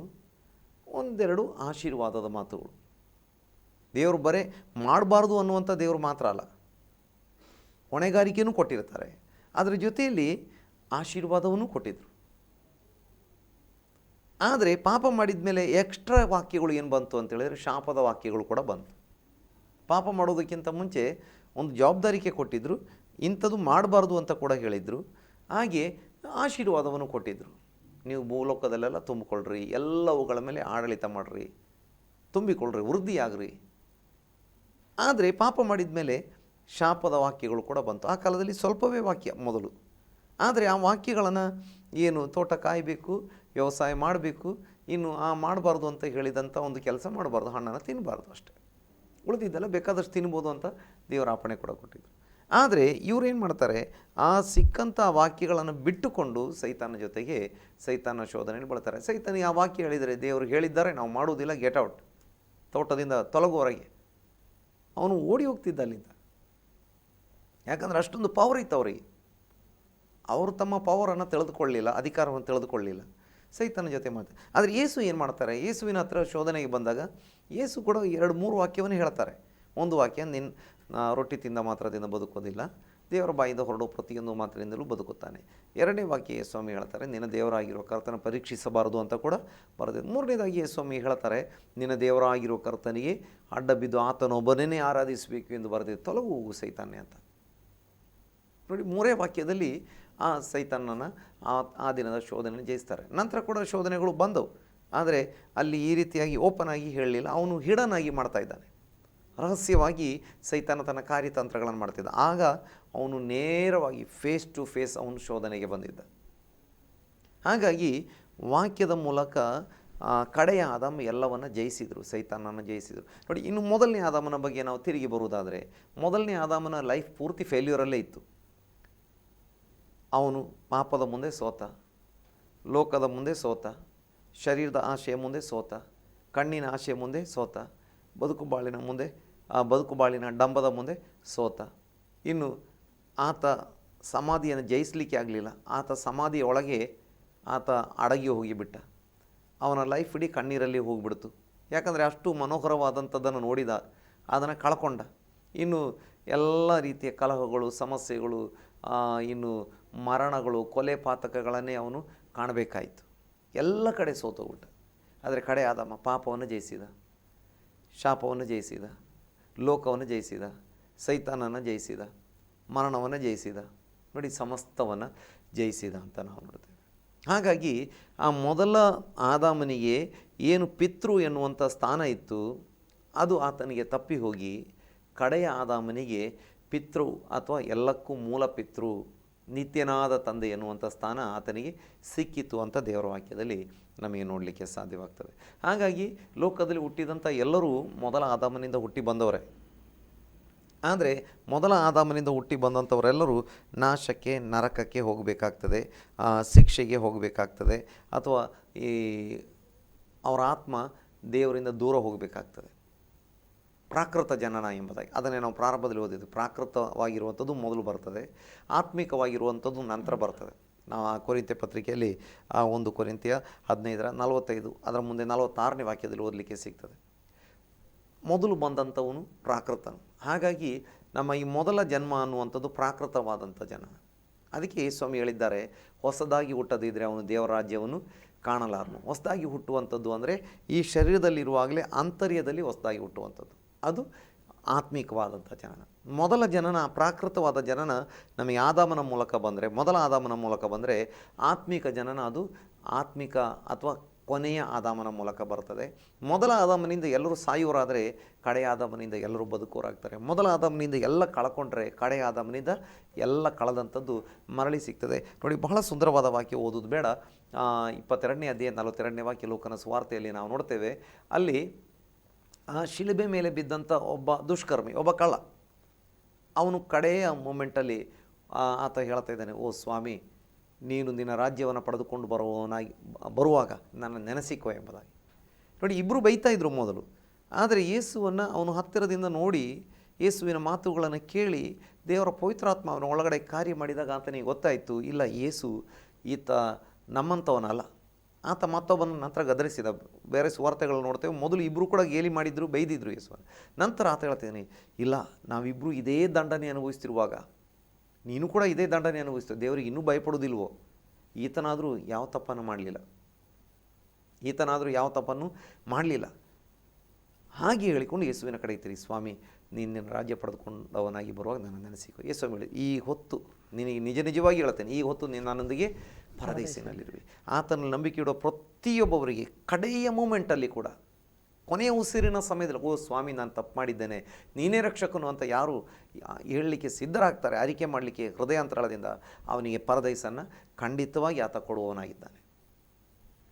ಒಂದೆರಡು ಆಶೀರ್ವಾದದ ಮಾತುಗಳು. ದೇವರು ಬರೇ ಮಾಡಬಾರ್ದು ಅನ್ನುವಂಥ ದೇವರು ಮಾತ್ರ ಅಲ್ಲ ಹೊಣೆಗಾರಿಕೆಯೂ ಕೊಟ್ಟಿರ್ತಾರೆ. ಅದರ ಜೊತೆಯಲ್ಲಿ ಆಶೀರ್ವಾದವನ್ನು ಕೊಟ್ಟಿದ್ದರು ಆದರೆ ಪಾಪ ಮಾಡಿದ ಮೇಲೆ ಎಕ್ಸ್ಟ್ರಾ ವಾಕ್ಯಗಳು ಏನು ಬಂತು ಅಂತ ಹೇಳಿದ್ರೆ ಶಾಪದ ವಾಕ್ಯಗಳು ಕೂಡ ಬಂತು. ಪಾಪ ಮಾಡೋದಕ್ಕಿಂತ ಮುಂಚೆ ಒಂದು ಜವಾಬ್ದಾರಿಕೆ ಕೊಟ್ಟಿದ್ದರು ಇಂಥದ್ದು ಮಾಡಬಾರ್ದು ಅಂತ ಕೂಡ ಹೇಳಿದರು. ಹಾಗೆ ಆಶೀರ್ವಾದವನ್ನು ಕೊಟ್ಟಿದ್ದರು ನೀವು ಭೂಲೋಕದಲ್ಲೆಲ್ಲ ತುಂಬಿಕೊಳ್ಳ್ರಿ ಎಲ್ಲವುಗಳ ಮೇಲೆ ಆಡಳಿತ ಮಾಡಿರಿ ತುಂಬಿಕೊಳ್ಳ್ರಿ ವೃದ್ಧಿಯಾಗ್ರಿ. ಆದರೆ ಪಾಪ ಮಾಡಿದ ಮೇಲೆ ಶಾಪದ ವಾಕ್ಯಗಳು ಕೂಡ ಬಂತು. ಆ ಕಾಲದಲ್ಲಿ ಸ್ವಲ್ಪವೇ ವಾಕ್ಯ ಮೊದಲು. ಆದರೆ ಆ ವಾಕ್ಯಗಳನ್ನು ಏನು ತೋಟ ಕಾಯಬೇಕು ವ್ಯವಸಾಯ ಮಾಡಬೇಕು, ಇನ್ನು ಆ ಮಾಡಬಾರ್ದು ಅಂತ ಹೇಳಿದಂಥ ಒಂದು ಕೆಲಸ ಮಾಡಬಾರ್ದು, ಹಣ್ಣನ್ನು ತಿನ್ನಬಾರ್ದು ಅಷ್ಟೇ. ಉಳಿದಿದ್ದೆಲ್ಲ ಬೇಕಾದಷ್ಟು ತಿನ್ಬೋದು ಅಂತ ದೇವರ ಆಪಣೆ ಕೂಡ ಕೊಟ್ಟಿದ್ರು. ಆದರೆ ಇವ್ರೇನು ಮಾಡ್ತಾರೆ, ಆ ಸಿಕ್ಕಂಥ ವಾಕ್ಯಗಳನ್ನು ಬಿಟ್ಟುಕೊಂಡು ಸೈತಾನ ಜೊತೆಗೆ ಸೈತಾನ ಶೋಧನೆಯನ್ನು ಬಳತಾರೆ. ಸೈತಾನ ಆ ವಾಕ್ಯ ಹೇಳಿದರೆ, ದೇವರು ಹೇಳಿದ್ದಾರೆ, ನಾವು ಮಾಡುವುದಿಲ್ಲ ಗೆಟ್ ಔಟ್ ತೋಟದಿಂದ ತೊಲಗುವವರೆಗೆ ಅವನು ಓಡಿ ಹೋಗ್ತಿದ್ದ ಅಲ್ಲಿಂದ. ಯಾಕಂದ್ರೆ ಅಷ್ಟೊಂದು ಪವರ್ ಇತ್ತು ಅವರಿಗೆ. ಅವರು ತಮ್ಮ ಪವರನ್ನು ತಿಳಿದುಕೊಳ್ಳಲಿಲ್ಲ ಅಧಿಕಾರವನ್ನು ತಿಳಿದುಕೊಳ್ಳಲಿಲ್ಲ ಸೈತನ ಜೊತೆ ಮಾಡ್ತಾರೆ. ಆದರೆ ಯೇಸು ಏನು ಮಾಡ್ತಾರೆ? ಯೇಸುವಿನ ಹತ್ರ ಶೋಧನೆಗೆ ಬಂದಾಗ ಯೇಸು ಕೂಡ ಎರಡು, ಮೂರು ವಾಕ್ಯವನ್ನು ಹೇಳ್ತಾರೆ. ಒಂದು ವಾಕ್ಯ ನಿನ್ನ ರೊಟ್ಟಿ ತಿಂದ ಮಾತ್ರದಿಂದ ಬದುಕೋದಿಲ್ಲ ದೇವರ ಬಾಯಿಂದ ಹೊರಡೋ ಪ್ರತಿಯೊಂದು ಮಾತ್ರದಿಂದಲೂ ಬದುಕುತ್ತಾನೆ. ಎರಡನೇ ವಾಕ್ಯ ಸ್ವಾಮಿ ಹೇಳ್ತಾರೆ, ನಿನ್ನ ದೇವರಾಗಿರೋ ಕರ್ತನ ಪರೀಕ್ಷಿಸಬಾರದು ಅಂತ ಕೂಡ ಬರೆದಿದೆ. ಮೂರನೇದಾಗಿ ಸ್ವಾಮಿ ಹೇಳ್ತಾರೆ, ನಿನ್ನ ದೇವರಾಗಿರೋ ಕರ್ತನಿಗೆ ಅಡ್ಡ ಬಿದ್ದು ಆತನೊಬ್ಬನೇ ಆರಾಧಿಸಬೇಕು ಎಂದು ಬರೆದಿದೆ. ತೊಲಗು ಹೋಗು ಸೈತಾನ್ಯ ಅಂತ. ನೋಡಿ, ಮೂರೇ ವಾಕ್ಯದಲ್ಲಿ ಆ ಸೈತಾನನ ಆ ದಿನದ ಶೋಧನೆ ಜಯಿಸ್ತಾರೆ. ನಂತರ ಕೂಡ ಶೋಧನೆಗಳು ಬಂದವು. ಆದರೆ ಅಲ್ಲಿ ಈ ರೀತಿಯಾಗಿ ಓಪನ್ ಆಗಿ ಹೇಳಲಿಲ್ಲ. ಅವನು ಹಿಡನ್ ಆಗಿ ಮಾಡ್ತಾ ಇದ್ದಾನೆ. ರಹಸ್ಯವಾಗಿ ಸೈತಾನ ತನ್ನ ಕಾರ್ಯತಂತ್ರಗಳನ್ನು ಮಾಡ್ತಿದ್ದ. ಆಗ ಅವನು ನೇರವಾಗಿ ಫೇಸ್ ಟು ಫೇಸ್ ಅವನು ಶೋಧನೆಗೆ ಬಂದಿದ್ದ. ಹಾಗಾಗಿ ವಾಕ್ಯದ ಮೂಲಕ ಕಡೆಯ ಆದಾಮ ಎಲ್ಲವನ್ನು ಜಯಿಸಿದರು ಸೈತಾನನ್ನು ಜಯಿಸಿದರು. ನೋಡಿ, ಇನ್ನು ಮೊದಲನೇ ಆದಾಮನ ಬಗ್ಗೆ ನಾವು ತಿರುಗಿ ಬರುವುದಾದರೆ, ಮೊದಲನೇ ಆದಾಮನ ಲೈಫ್ ಪೂರ್ತಿ ಫೇಲ್ಯೂರಲ್ಲೇ ಇತ್ತು. ಅವನು ಪಾಪದ ಮುಂದೆ ಸೋತ, ಲೋಕದ ಮುಂದೆ ಸೋತ, ಶರೀರದ ಆಶೆಯ ಮುಂದೆ ಸೋತ, ಕಣ್ಣಿನ ಆಶೆಯ ಮುಂದೆ ಸೋತ, ಬದುಕು ಬಾಳಿನ ಮುಂದೆ, ಆ ಬದುಕು ಬಾಳಿನ ಡಂಬದ ಮುಂದೆ ಸೋತ. ಇನ್ನು ಆತ ಸಮಾಧಿಯನ್ನು ಜಯಿಸಲಿಕ್ಕೆ ಆಗಲಿಲ್ಲ. ಆತ ಸಮಾಧಿಯ ಒಳಗೆ ಆತ ಅಡಗಿ ಹೋಗಿಬಿಟ್ಟ. ಅವನ ಲೈಫ್ ಇಡೀ ಕಣ್ಣೀರಲ್ಲಿ ಹೋಗಿಬಿಡ್ತು. ಯಾಕಂದರೆ ಅಷ್ಟು ಮನೋಹರವಾದಂಥದ್ದನ್ನು ನೋಡಿದ, ಅದನ್ನು ಕಳ್ಕೊಂಡ. ಇನ್ನು ಎಲ್ಲ ರೀತಿಯ ಕಲಹಗಳು, ಸಮಸ್ಯೆಗಳು ಇನ್ನು ಮರಣಗಳು, ಕೊಲೆ ಪಾತಕಗಳನ್ನೇ ಅವನು ಕಾಣಬೇಕಾಯಿತು. ಎಲ್ಲ ಕಡೆ ಸೋತೋಗ್ಬಿಟ್ಟ. ಆದರೆ ಕಡೆ ಆದಮ್ಮ, ಪಾಪವನ್ನು ಜಯಿಸಿದ, ಶಾಪವನ್ನು ಜಯಿಸಿದ, ಲೋಕವನ್ನು ಜಯಿಸಿದ ಸೈತಾನನ್ನು ಜಯಿಸಿದ, ಮರಣವನ್ನು ಜಯಿಸಿದ, ನೋಡಿ ಸಮಸ್ತವನ್ನು ಜಯಿಸಿದ ಅಂತ ನಾವು ನೋಡ್ತೇವೆ. ಹಾಗಾಗಿ ಆ ಮೊದಲ ಆದಾಮನಿಗೆ ಏನು ಪಿತೃ ಎನ್ನುವಂಥ ಸ್ಥಾನ ಇತ್ತು, ಅದು ಆತನಿಗೆ ತಪ್ಪಿ ಹೋಗಿ ಕಡೆಯ ಆದಾಮನಿಗೆ ಪಿತೃ ಅಥವಾ ಎಲ್ಲಕ್ಕೂ ಮೂಲ ಪಿತೃ ನಿತ್ಯನಾದ ತಂದೆ ಎನ್ನುವಂಥ ಸ್ಥಾನ ಆತನಿಗೆ ಸಿಕ್ಕಿತು ಅಂತ ದೇವರ ವಾಕ್ಯದಲ್ಲಿ ನಮಗೆ ನೋಡಲಿಕ್ಕೆ ಸಾಧ್ಯವಾಗ್ತದೆ. ಹಾಗಾಗಿ ಲೋಕದಲ್ಲಿ ಹುಟ್ಟಿದಂಥ ಎಲ್ಲರೂ ಮೊದಲ ಆದಾಮನಿಂದ ಹುಟ್ಟಿ ಬಂದವರೇ. ಆದರೆ ಮೊದಲ ಆದಾಮನಿಂದ ಹುಟ್ಟಿ ಬಂದಂಥವರೆಲ್ಲರೂ ನಾಶಕ್ಕೆ, ನರಕಕ್ಕೆ ಹೋಗಬೇಕಾಗ್ತದೆ ಶಿಕ್ಷೆಗೆ ಹೋಗಬೇಕಾಗ್ತದೆ ಅಥವಾ ಈ ಅವರ ಆತ್ಮ ದೇವರಿಂದ ದೂರ ಹೋಗಬೇಕಾಗ್ತದೆ. ಪ್ರಾಕೃತ ಜನನ ಎಂಬುದಾಗಿ. ಅದನ್ನೇ ನಾವು ಪ್ರಾರಂಭದಲ್ಲಿ ಓದಿದ್ದು. ಪ್ರಾಕೃತವಾಗಿರುವಂಥದ್ದು ಮೊದಲು ಬರ್ತದೆ. ಆತ್ಮಿಕವಾಗಿರುವಂಥದ್ದು ನಂತರ ಬರ್ತದೆ. ನಾವು ಆ ಕೊರಿಂತೆ ಪತ್ರಿಕೆಯಲ್ಲಿ, ಆ ಒಂದು ಕೊರಿಂತೆಯ ಹದಿನೈದರ ನಲವತ್ತೈದು, ಅದರ ಮುಂದೆ ನಲವತ್ತಾರನೇ ವಾಕ್ಯದಲ್ಲಿ ಓದಲಿಕ್ಕೆ ಸಿಗ್ತದೆ. ಮೊದಲು ಬಂದಂಥವನು ಪ್ರಾಕೃತನು. ಹಾಗಾಗಿ ನಮ್ಮ ಈ ಮೊದಲ ಜನ್ಮ ಅನ್ನುವಂಥದ್ದು ಪ್ರಾಕೃತವಾದಂಥ ಜನ. ಅದಕ್ಕೆ ಸ್ವಾಮಿ ಹೇಳಿದ್ದಾರೆ, ಹೊಸದಾಗಿ ಹುಟ್ಟದಿದ್ದರೆ ಅವನು ದೇವರಾಜ್ಯವನ್ನು ಕಾಣಲಾರನು. ಹೊಸದಾಗಿ ಹುಟ್ಟುವಂಥದ್ದು ಅಂದರೆ ಈ ಶರೀರದಲ್ಲಿರುವಾಗಲೇ ಆಂತರ್ಯದಲ್ಲಿ ಹೊಸದಾಗಿ ಹುಟ್ಟುವಂಥದ್ದು. ಅದು ಆತ್ಮಿಕವಾದಂಥ ಜನನ. ಮೊದಲ ಜನನ, ಪ್ರಾಕೃತವಾದ ಜನನ ನಮಗೆ ಆದಾಮನ ಮೂಲಕ ಬಂದರೆ, ಮೊದಲ ಆದಾಮನ ಮೂಲಕ ಬಂದರೆ ಆತ್ಮಿಕ ಜನನ ಅದು ಆತ್ಮಿಕ ಅಥವಾ ಕೊನೆಯ ಆದಾಮನ ಮೂಲಕ ಬರ್ತದೆ. ಮೊದಲ ಆದಾಮನಿಂದ ಎಲ್ಲರೂ ಸಾಯುವರಾದರೆ ಕಡೆಯ ಆದಾಮನಿಂದ ಎಲ್ಲರೂ ಬದುಕೋರಾಗ್ತಾರೆ ಮೊದಲ ಆದಾಮನಿಂದ ಎಲ್ಲ ಕಳ್ಕೊಂಡ್ರೆ ಕಡೆಯ ಆದಾಮನಿಂದ ಎಲ್ಲ ಕಳೆದಂಥದ್ದು ಮರಳಿ ಸಿಗ್ತದೆ. ನೋಡಿ, ಬಹಳ ಸುಂದರವಾದ ವಾಕ್ಯ ಓದೋದು ಬೇಡ. ಇಪ್ಪತ್ತೆರಡನೇ ಅಧ್ಯಾಯ ನಲವತ್ತೆರಡನೇ ವಾಕ್ಯ ಲೋಕನ ಸುವಾರ್ತೆಯಲ್ಲಿ ನಾವು ನೋಡ್ತೇವೆ. ಅಲ್ಲಿ ಆ ಶಿಲುಬೆ ಮೇಲೆ ಬಿದ್ದಂಥ ಒಬ್ಬ ದುಷ್ಕರ್ಮಿ, ಒಬ್ಬ ಕಳ್ಳ. ಅವನು ಕಡೆಯ ಮೂಮೆಂಟಲ್ಲಿ ಆತ ಹೇಳ್ತಾ ಇದ್ದಾನೆ, ಓ ಸ್ವಾಮಿ, ನೀನು ನಿನ್ನ ರಾಜ್ಯವನ್ನು ಪಡೆದುಕೊಂಡು ಬರುವವನಾಗಿ, ಬರುವಾಗ ನನ್ನ ನೆನೆಸಿಕೋ ಎಂಬುದಾಗಿ. ನೋಡಿ ಇಬ್ಬರು ಬೈತಾ ಇದ್ದರು ಮೊದಲು. ಆದರೆ ಯೇಸುವನ್ನು ಅವನು ಹತ್ತಿರದಿಂದ ನೋಡಿ, ಯೇಸುವಿನ ಮಾತುಗಳನ್ನು ಕೇಳಿ, ದೇವರ ಪವಿತ್ರಾತ್ಮ ಅವನ ಒಳಗಡೆ ಕಾರ್ಯ ಮಾಡಿದಾಗ ಆತನಿಗೆ ಗೊತ್ತಾಯಿತು, ಇಲ್ಲ, ಯೇಸು ಈತ ನಮ್ಮಂಥವನಲ್ಲ ಆತ ಮತ್ತೊಬ್ಬನ ನಂತರ ಗದರಿಸಿದ. ಬೇರೆ ಸುವಾರ್ತೆಗಳು ನೋಡ್ತೇವೆ. ಮೊದಲು ಇಬ್ಬರು ಕೂಡ ಗೇಲಿ ಮಾಡಿದ್ರು, ಬೈದಿದ್ರು ಯೇಸುವನ್ನು. ನಂತರ ಆತ ಹೇಳ್ತೇನೆ, ಇಲ್ಲ ನಾವಿಬ್ಬರು ಇದೇ ದಂಡನೆ ಅನುಭವಿಸ್ತಿರುವಾಗ, ನೀನು ಕೂಡ ಇದೇ ದಂಡನೆ ಅನುಭವಿಸ್ತೀವಿ ದೇವರಿಗೆ ಇನ್ನೂ ಭಯಪಡೋದಿಲ್ವೋ ಈತನಾದರೂ ಯಾವ ತಪ್ಪನ್ನು ಮಾಡಲಿಲ್ಲ. ಈತನಾದರೂ ಯಾವ ತಪ್ಪನ್ನು ಮಾಡಲಿಲ್ಲ. ಹಾಗೆ ಹೇಳಿಕೊಂಡು ಯೇಸುವಿನ ಕಡೆ ಇತ್ತೀರಿ ಸ್ವಾಮಿ, ನೀನು ನಿನ್ನ ರಾಜ್ಯ ಪಡೆದುಕೊಂಡವನಾಗಿ ಬರುವಾಗ ನನ್ನ ನೆನೆಸಿಕೊ. ಯೇಸು ಹೇಳಿ, ಈ ಹೊತ್ತು ನಿನಗೆ ನಿಜ ನಿಜವಾಗಿ ಹೇಳ್ತೇನೆ, ಈ ಹೊತ್ತು ನೀನು ನನ್ನೊಂದಿಗೆ ಪರದೇಶಿನಲ್ಲಿರುವೆ. ಆತನಲ್ಲಿ ನಂಬಿಕೆ ಇಡೋ ಪ್ರತಿಯೊಬ್ಬವರಿಗೆ ಕಡೆಯ ಮೂಮೆಂಟಲ್ಲಿ ಕೂಡ, ಕೊನೆಯ ಉಸಿರಿನ ಸಮಯದಲ್ಲಿ, ಓ ಸ್ವಾಮಿ, ನಾನು ತಪ್ಪು ಮಾಡಿದ್ದೇನೆ, ನೀನೇ ರಕ್ಷಕನು ಅಂತ ಯಾರು ಹೇಳಲಿಕ್ಕೆ ಸಿದ್ಧರಾಗ್ತಾರೆ ಆರಿಕೆ ಮಾಡಲಿಕ್ಕೆ ಹೃದಯಾಂತರಾಳದಿಂದ ಅವನಿಗೆ ಪರದೈಸನ್ನು ಖಂಡಿತವಾಗಿ ಆತ ಕೊಡುವವನಾಗಿದ್ದಾನೆ.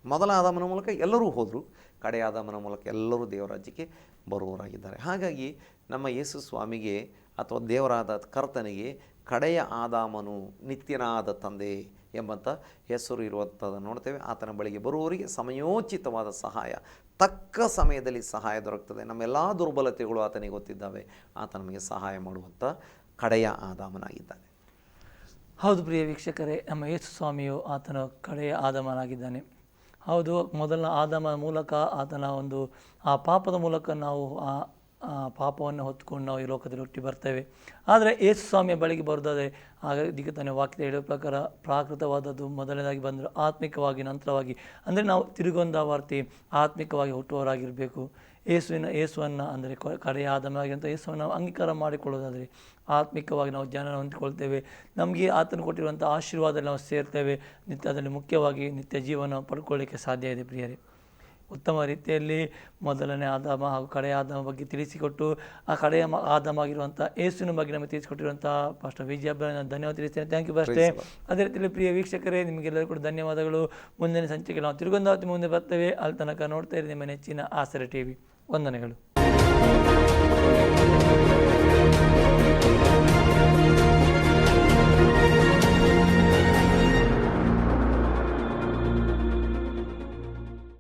ಮೊದಲ ಆದಮನ ಮೂಲಕ ಎಲ್ಲರೂ ಹೋದರು, ಕಡೆ ಆದಮನ ಮೂಲಕ ಎಲ್ಲರೂ ದೇವರಾಜ್ಯಕ್ಕೆ ಬರುವವರಾಗಿದ್ದಾರೆ. ಹಾಗಾಗಿ ನಮ್ಮ ಯೇಸು ಸ್ವಾಮಿಗೆ ಅಥವಾ ದೇವರಾದ ಕರ್ತನಿಗೆ ಕಡೆಯ ಆದಾಮನು ನಿತ್ಯನಾದ ತಂದೆ ಎಂಬಂಥ ಹೆಸರು ಇರುವಂಥದ್ದನ್ನು ನೋಡ್ತೇವೆ. ಆತನ ಬಳಿಗೆ ಬರುವವರಿಗೆ ಸಮಯೋಚಿತವಾದ ಸಹಾಯ, ತಕ್ಕ ಸಮಯದಲ್ಲಿ ಸಹಾಯ ದೊರಕ್ತದೆ. ನಮ್ಮೆಲ್ಲ ದುರ್ಬಲತೆಗಳು ಆತನಿಗೆ ಗೊತ್ತಿದ್ದಾವೆ. ಆತ ನಮಗೆ ಸಹಾಯ ಮಾಡುವಂಥ ಕಡೆಯ ಆದಾಮನಾಗಿದ್ದಾನೆ. ಹೌದು ಪ್ರಿಯ ವೀಕ್ಷಕರೇ, ನಮ್ಮ ಯೇಸು ಸ್ವಾಮಿಯು ಆತನ ಕಡೆಯ ಆದಮನಾಗಿದ್ದಾನೆ. ಹೌದು, ಮೊದಲ ಆದಮ ಮೂಲಕ ಆತನ ಒಂದು, ಆ ಪಾಪದ ಮೂಲಕ ನಾವು ಆ ಆ ಪಾಪವನ್ನು ಹೊತ್ಕೊಂಡು ನಾವು ಈ ಲೋಕದಲ್ಲಿ ಹುಟ್ಟಿ ಬರ್ತೇವೆ. ಆದರೆ ಯೇಸು ಸ್ವಾಮಿಯ ಬಳಿಗೆ ಬರೋದಾದರೆ ಆಗ ಇದಕ್ಕೆ ತಾನೆ ವಾಕ್ಯದ ಹೇಳುವ ಪ್ರಕಾರ ಪ್ರಾಕೃತವಾದದ್ದು ಮೊದಲನೇದಾಗಿ ಬಂದರೆ ಆತ್ಮಿಕವಾಗಿ, ನಂತರವಾಗಿ, ಅಂದರೆ ನಾವು ತಿರುಗೊಂದಾವರ್ತಿ ಆತ್ಮಿಕವಾಗಿ ಹುಟ್ಟುವವರಾಗಿರಬೇಕು. ಯೇಸುವಿನ, ಯೇಸುವನ್ನು ಅಂದರೆ ಕಡೆಯ ಆದಮಾಗಿ ಅಂತ ಯೇಸುವನ್ನು ನಾವು ಅಂಗೀಕಾರ ಮಾಡಿಕೊಳ್ಳೋದಾದರೆ ಆತ್ಮಿಕವಾಗಿ ನಾವು ಜ್ಞಾನ ಹೊಂದಿಕೊಳ್ತೇವೆ. ನಮಗೆ ಆತನು ಕೊಟ್ಟಿರುವಂಥ ಆಶೀರ್ವಾದದಲ್ಲಿ ನಾವು ಸೇರ್ತೇವೆ. ನಿತ್ಯ ಅದರಲ್ಲಿ ಮುಖ್ಯವಾಗಿ ನಿತ್ಯ ಜೀವನ ಪಡ್ಕೊಳ್ಳಿಕ್ಕೆ ಸಾಧ್ಯ ಇದೆ ಪ್ರಿಯರೇ. ಉತ್ತಮ ರೀತಿಯಲ್ಲಿ ಮೊದಲನೇ ಆದಮ ಹಾಗೂ ಕಡೆಯ ಆದಮ ಬಗ್ಗೆ ತಿಳಿಸಿಕೊಟ್ಟು ಆ ಕಡೆಯ ಆದಾಮ ಆಗಿರುವಂಥ ಯೇಸುವಿನ ಬಗ್ಗೆ ನಮಗೆ ತಿಳಿಸಿಕೊಟ್ಟಿರುವಂಥ ಪಾಸ್ಟರ್ ವಿಜಯ ನಾನು ಧನ್ಯವಾದ ತಿಳಿಸ್ತೇನೆ. ಥ್ಯಾಂಕ್ ಯು ಬರ್ತೇ ಅದೇ ರೀತಿಯಲ್ಲಿ ಪ್ರಿಯ ವೀಕ್ಷಕರೇ ನಿಮಗೆಲ್ಲರೂ ಕೂಡ ಧನ್ಯವಾದಗಳು. ಮುಂದಿನ ಸಂಚಿಕೆ ನಾವು ತಿರುಗೊಂದಾವತಿ ಮುಂದೆ ಬರ್ತೇವೆ. ಅಲ್ಲಿ ತನಕ ನೋಡ್ತಾ ಇರಿ ನಿಮ್ಮ ನೆಚ್ಚಿನ ಆಸರೆ ಟಿ ವಿ. ವಂದನೆಗಳು.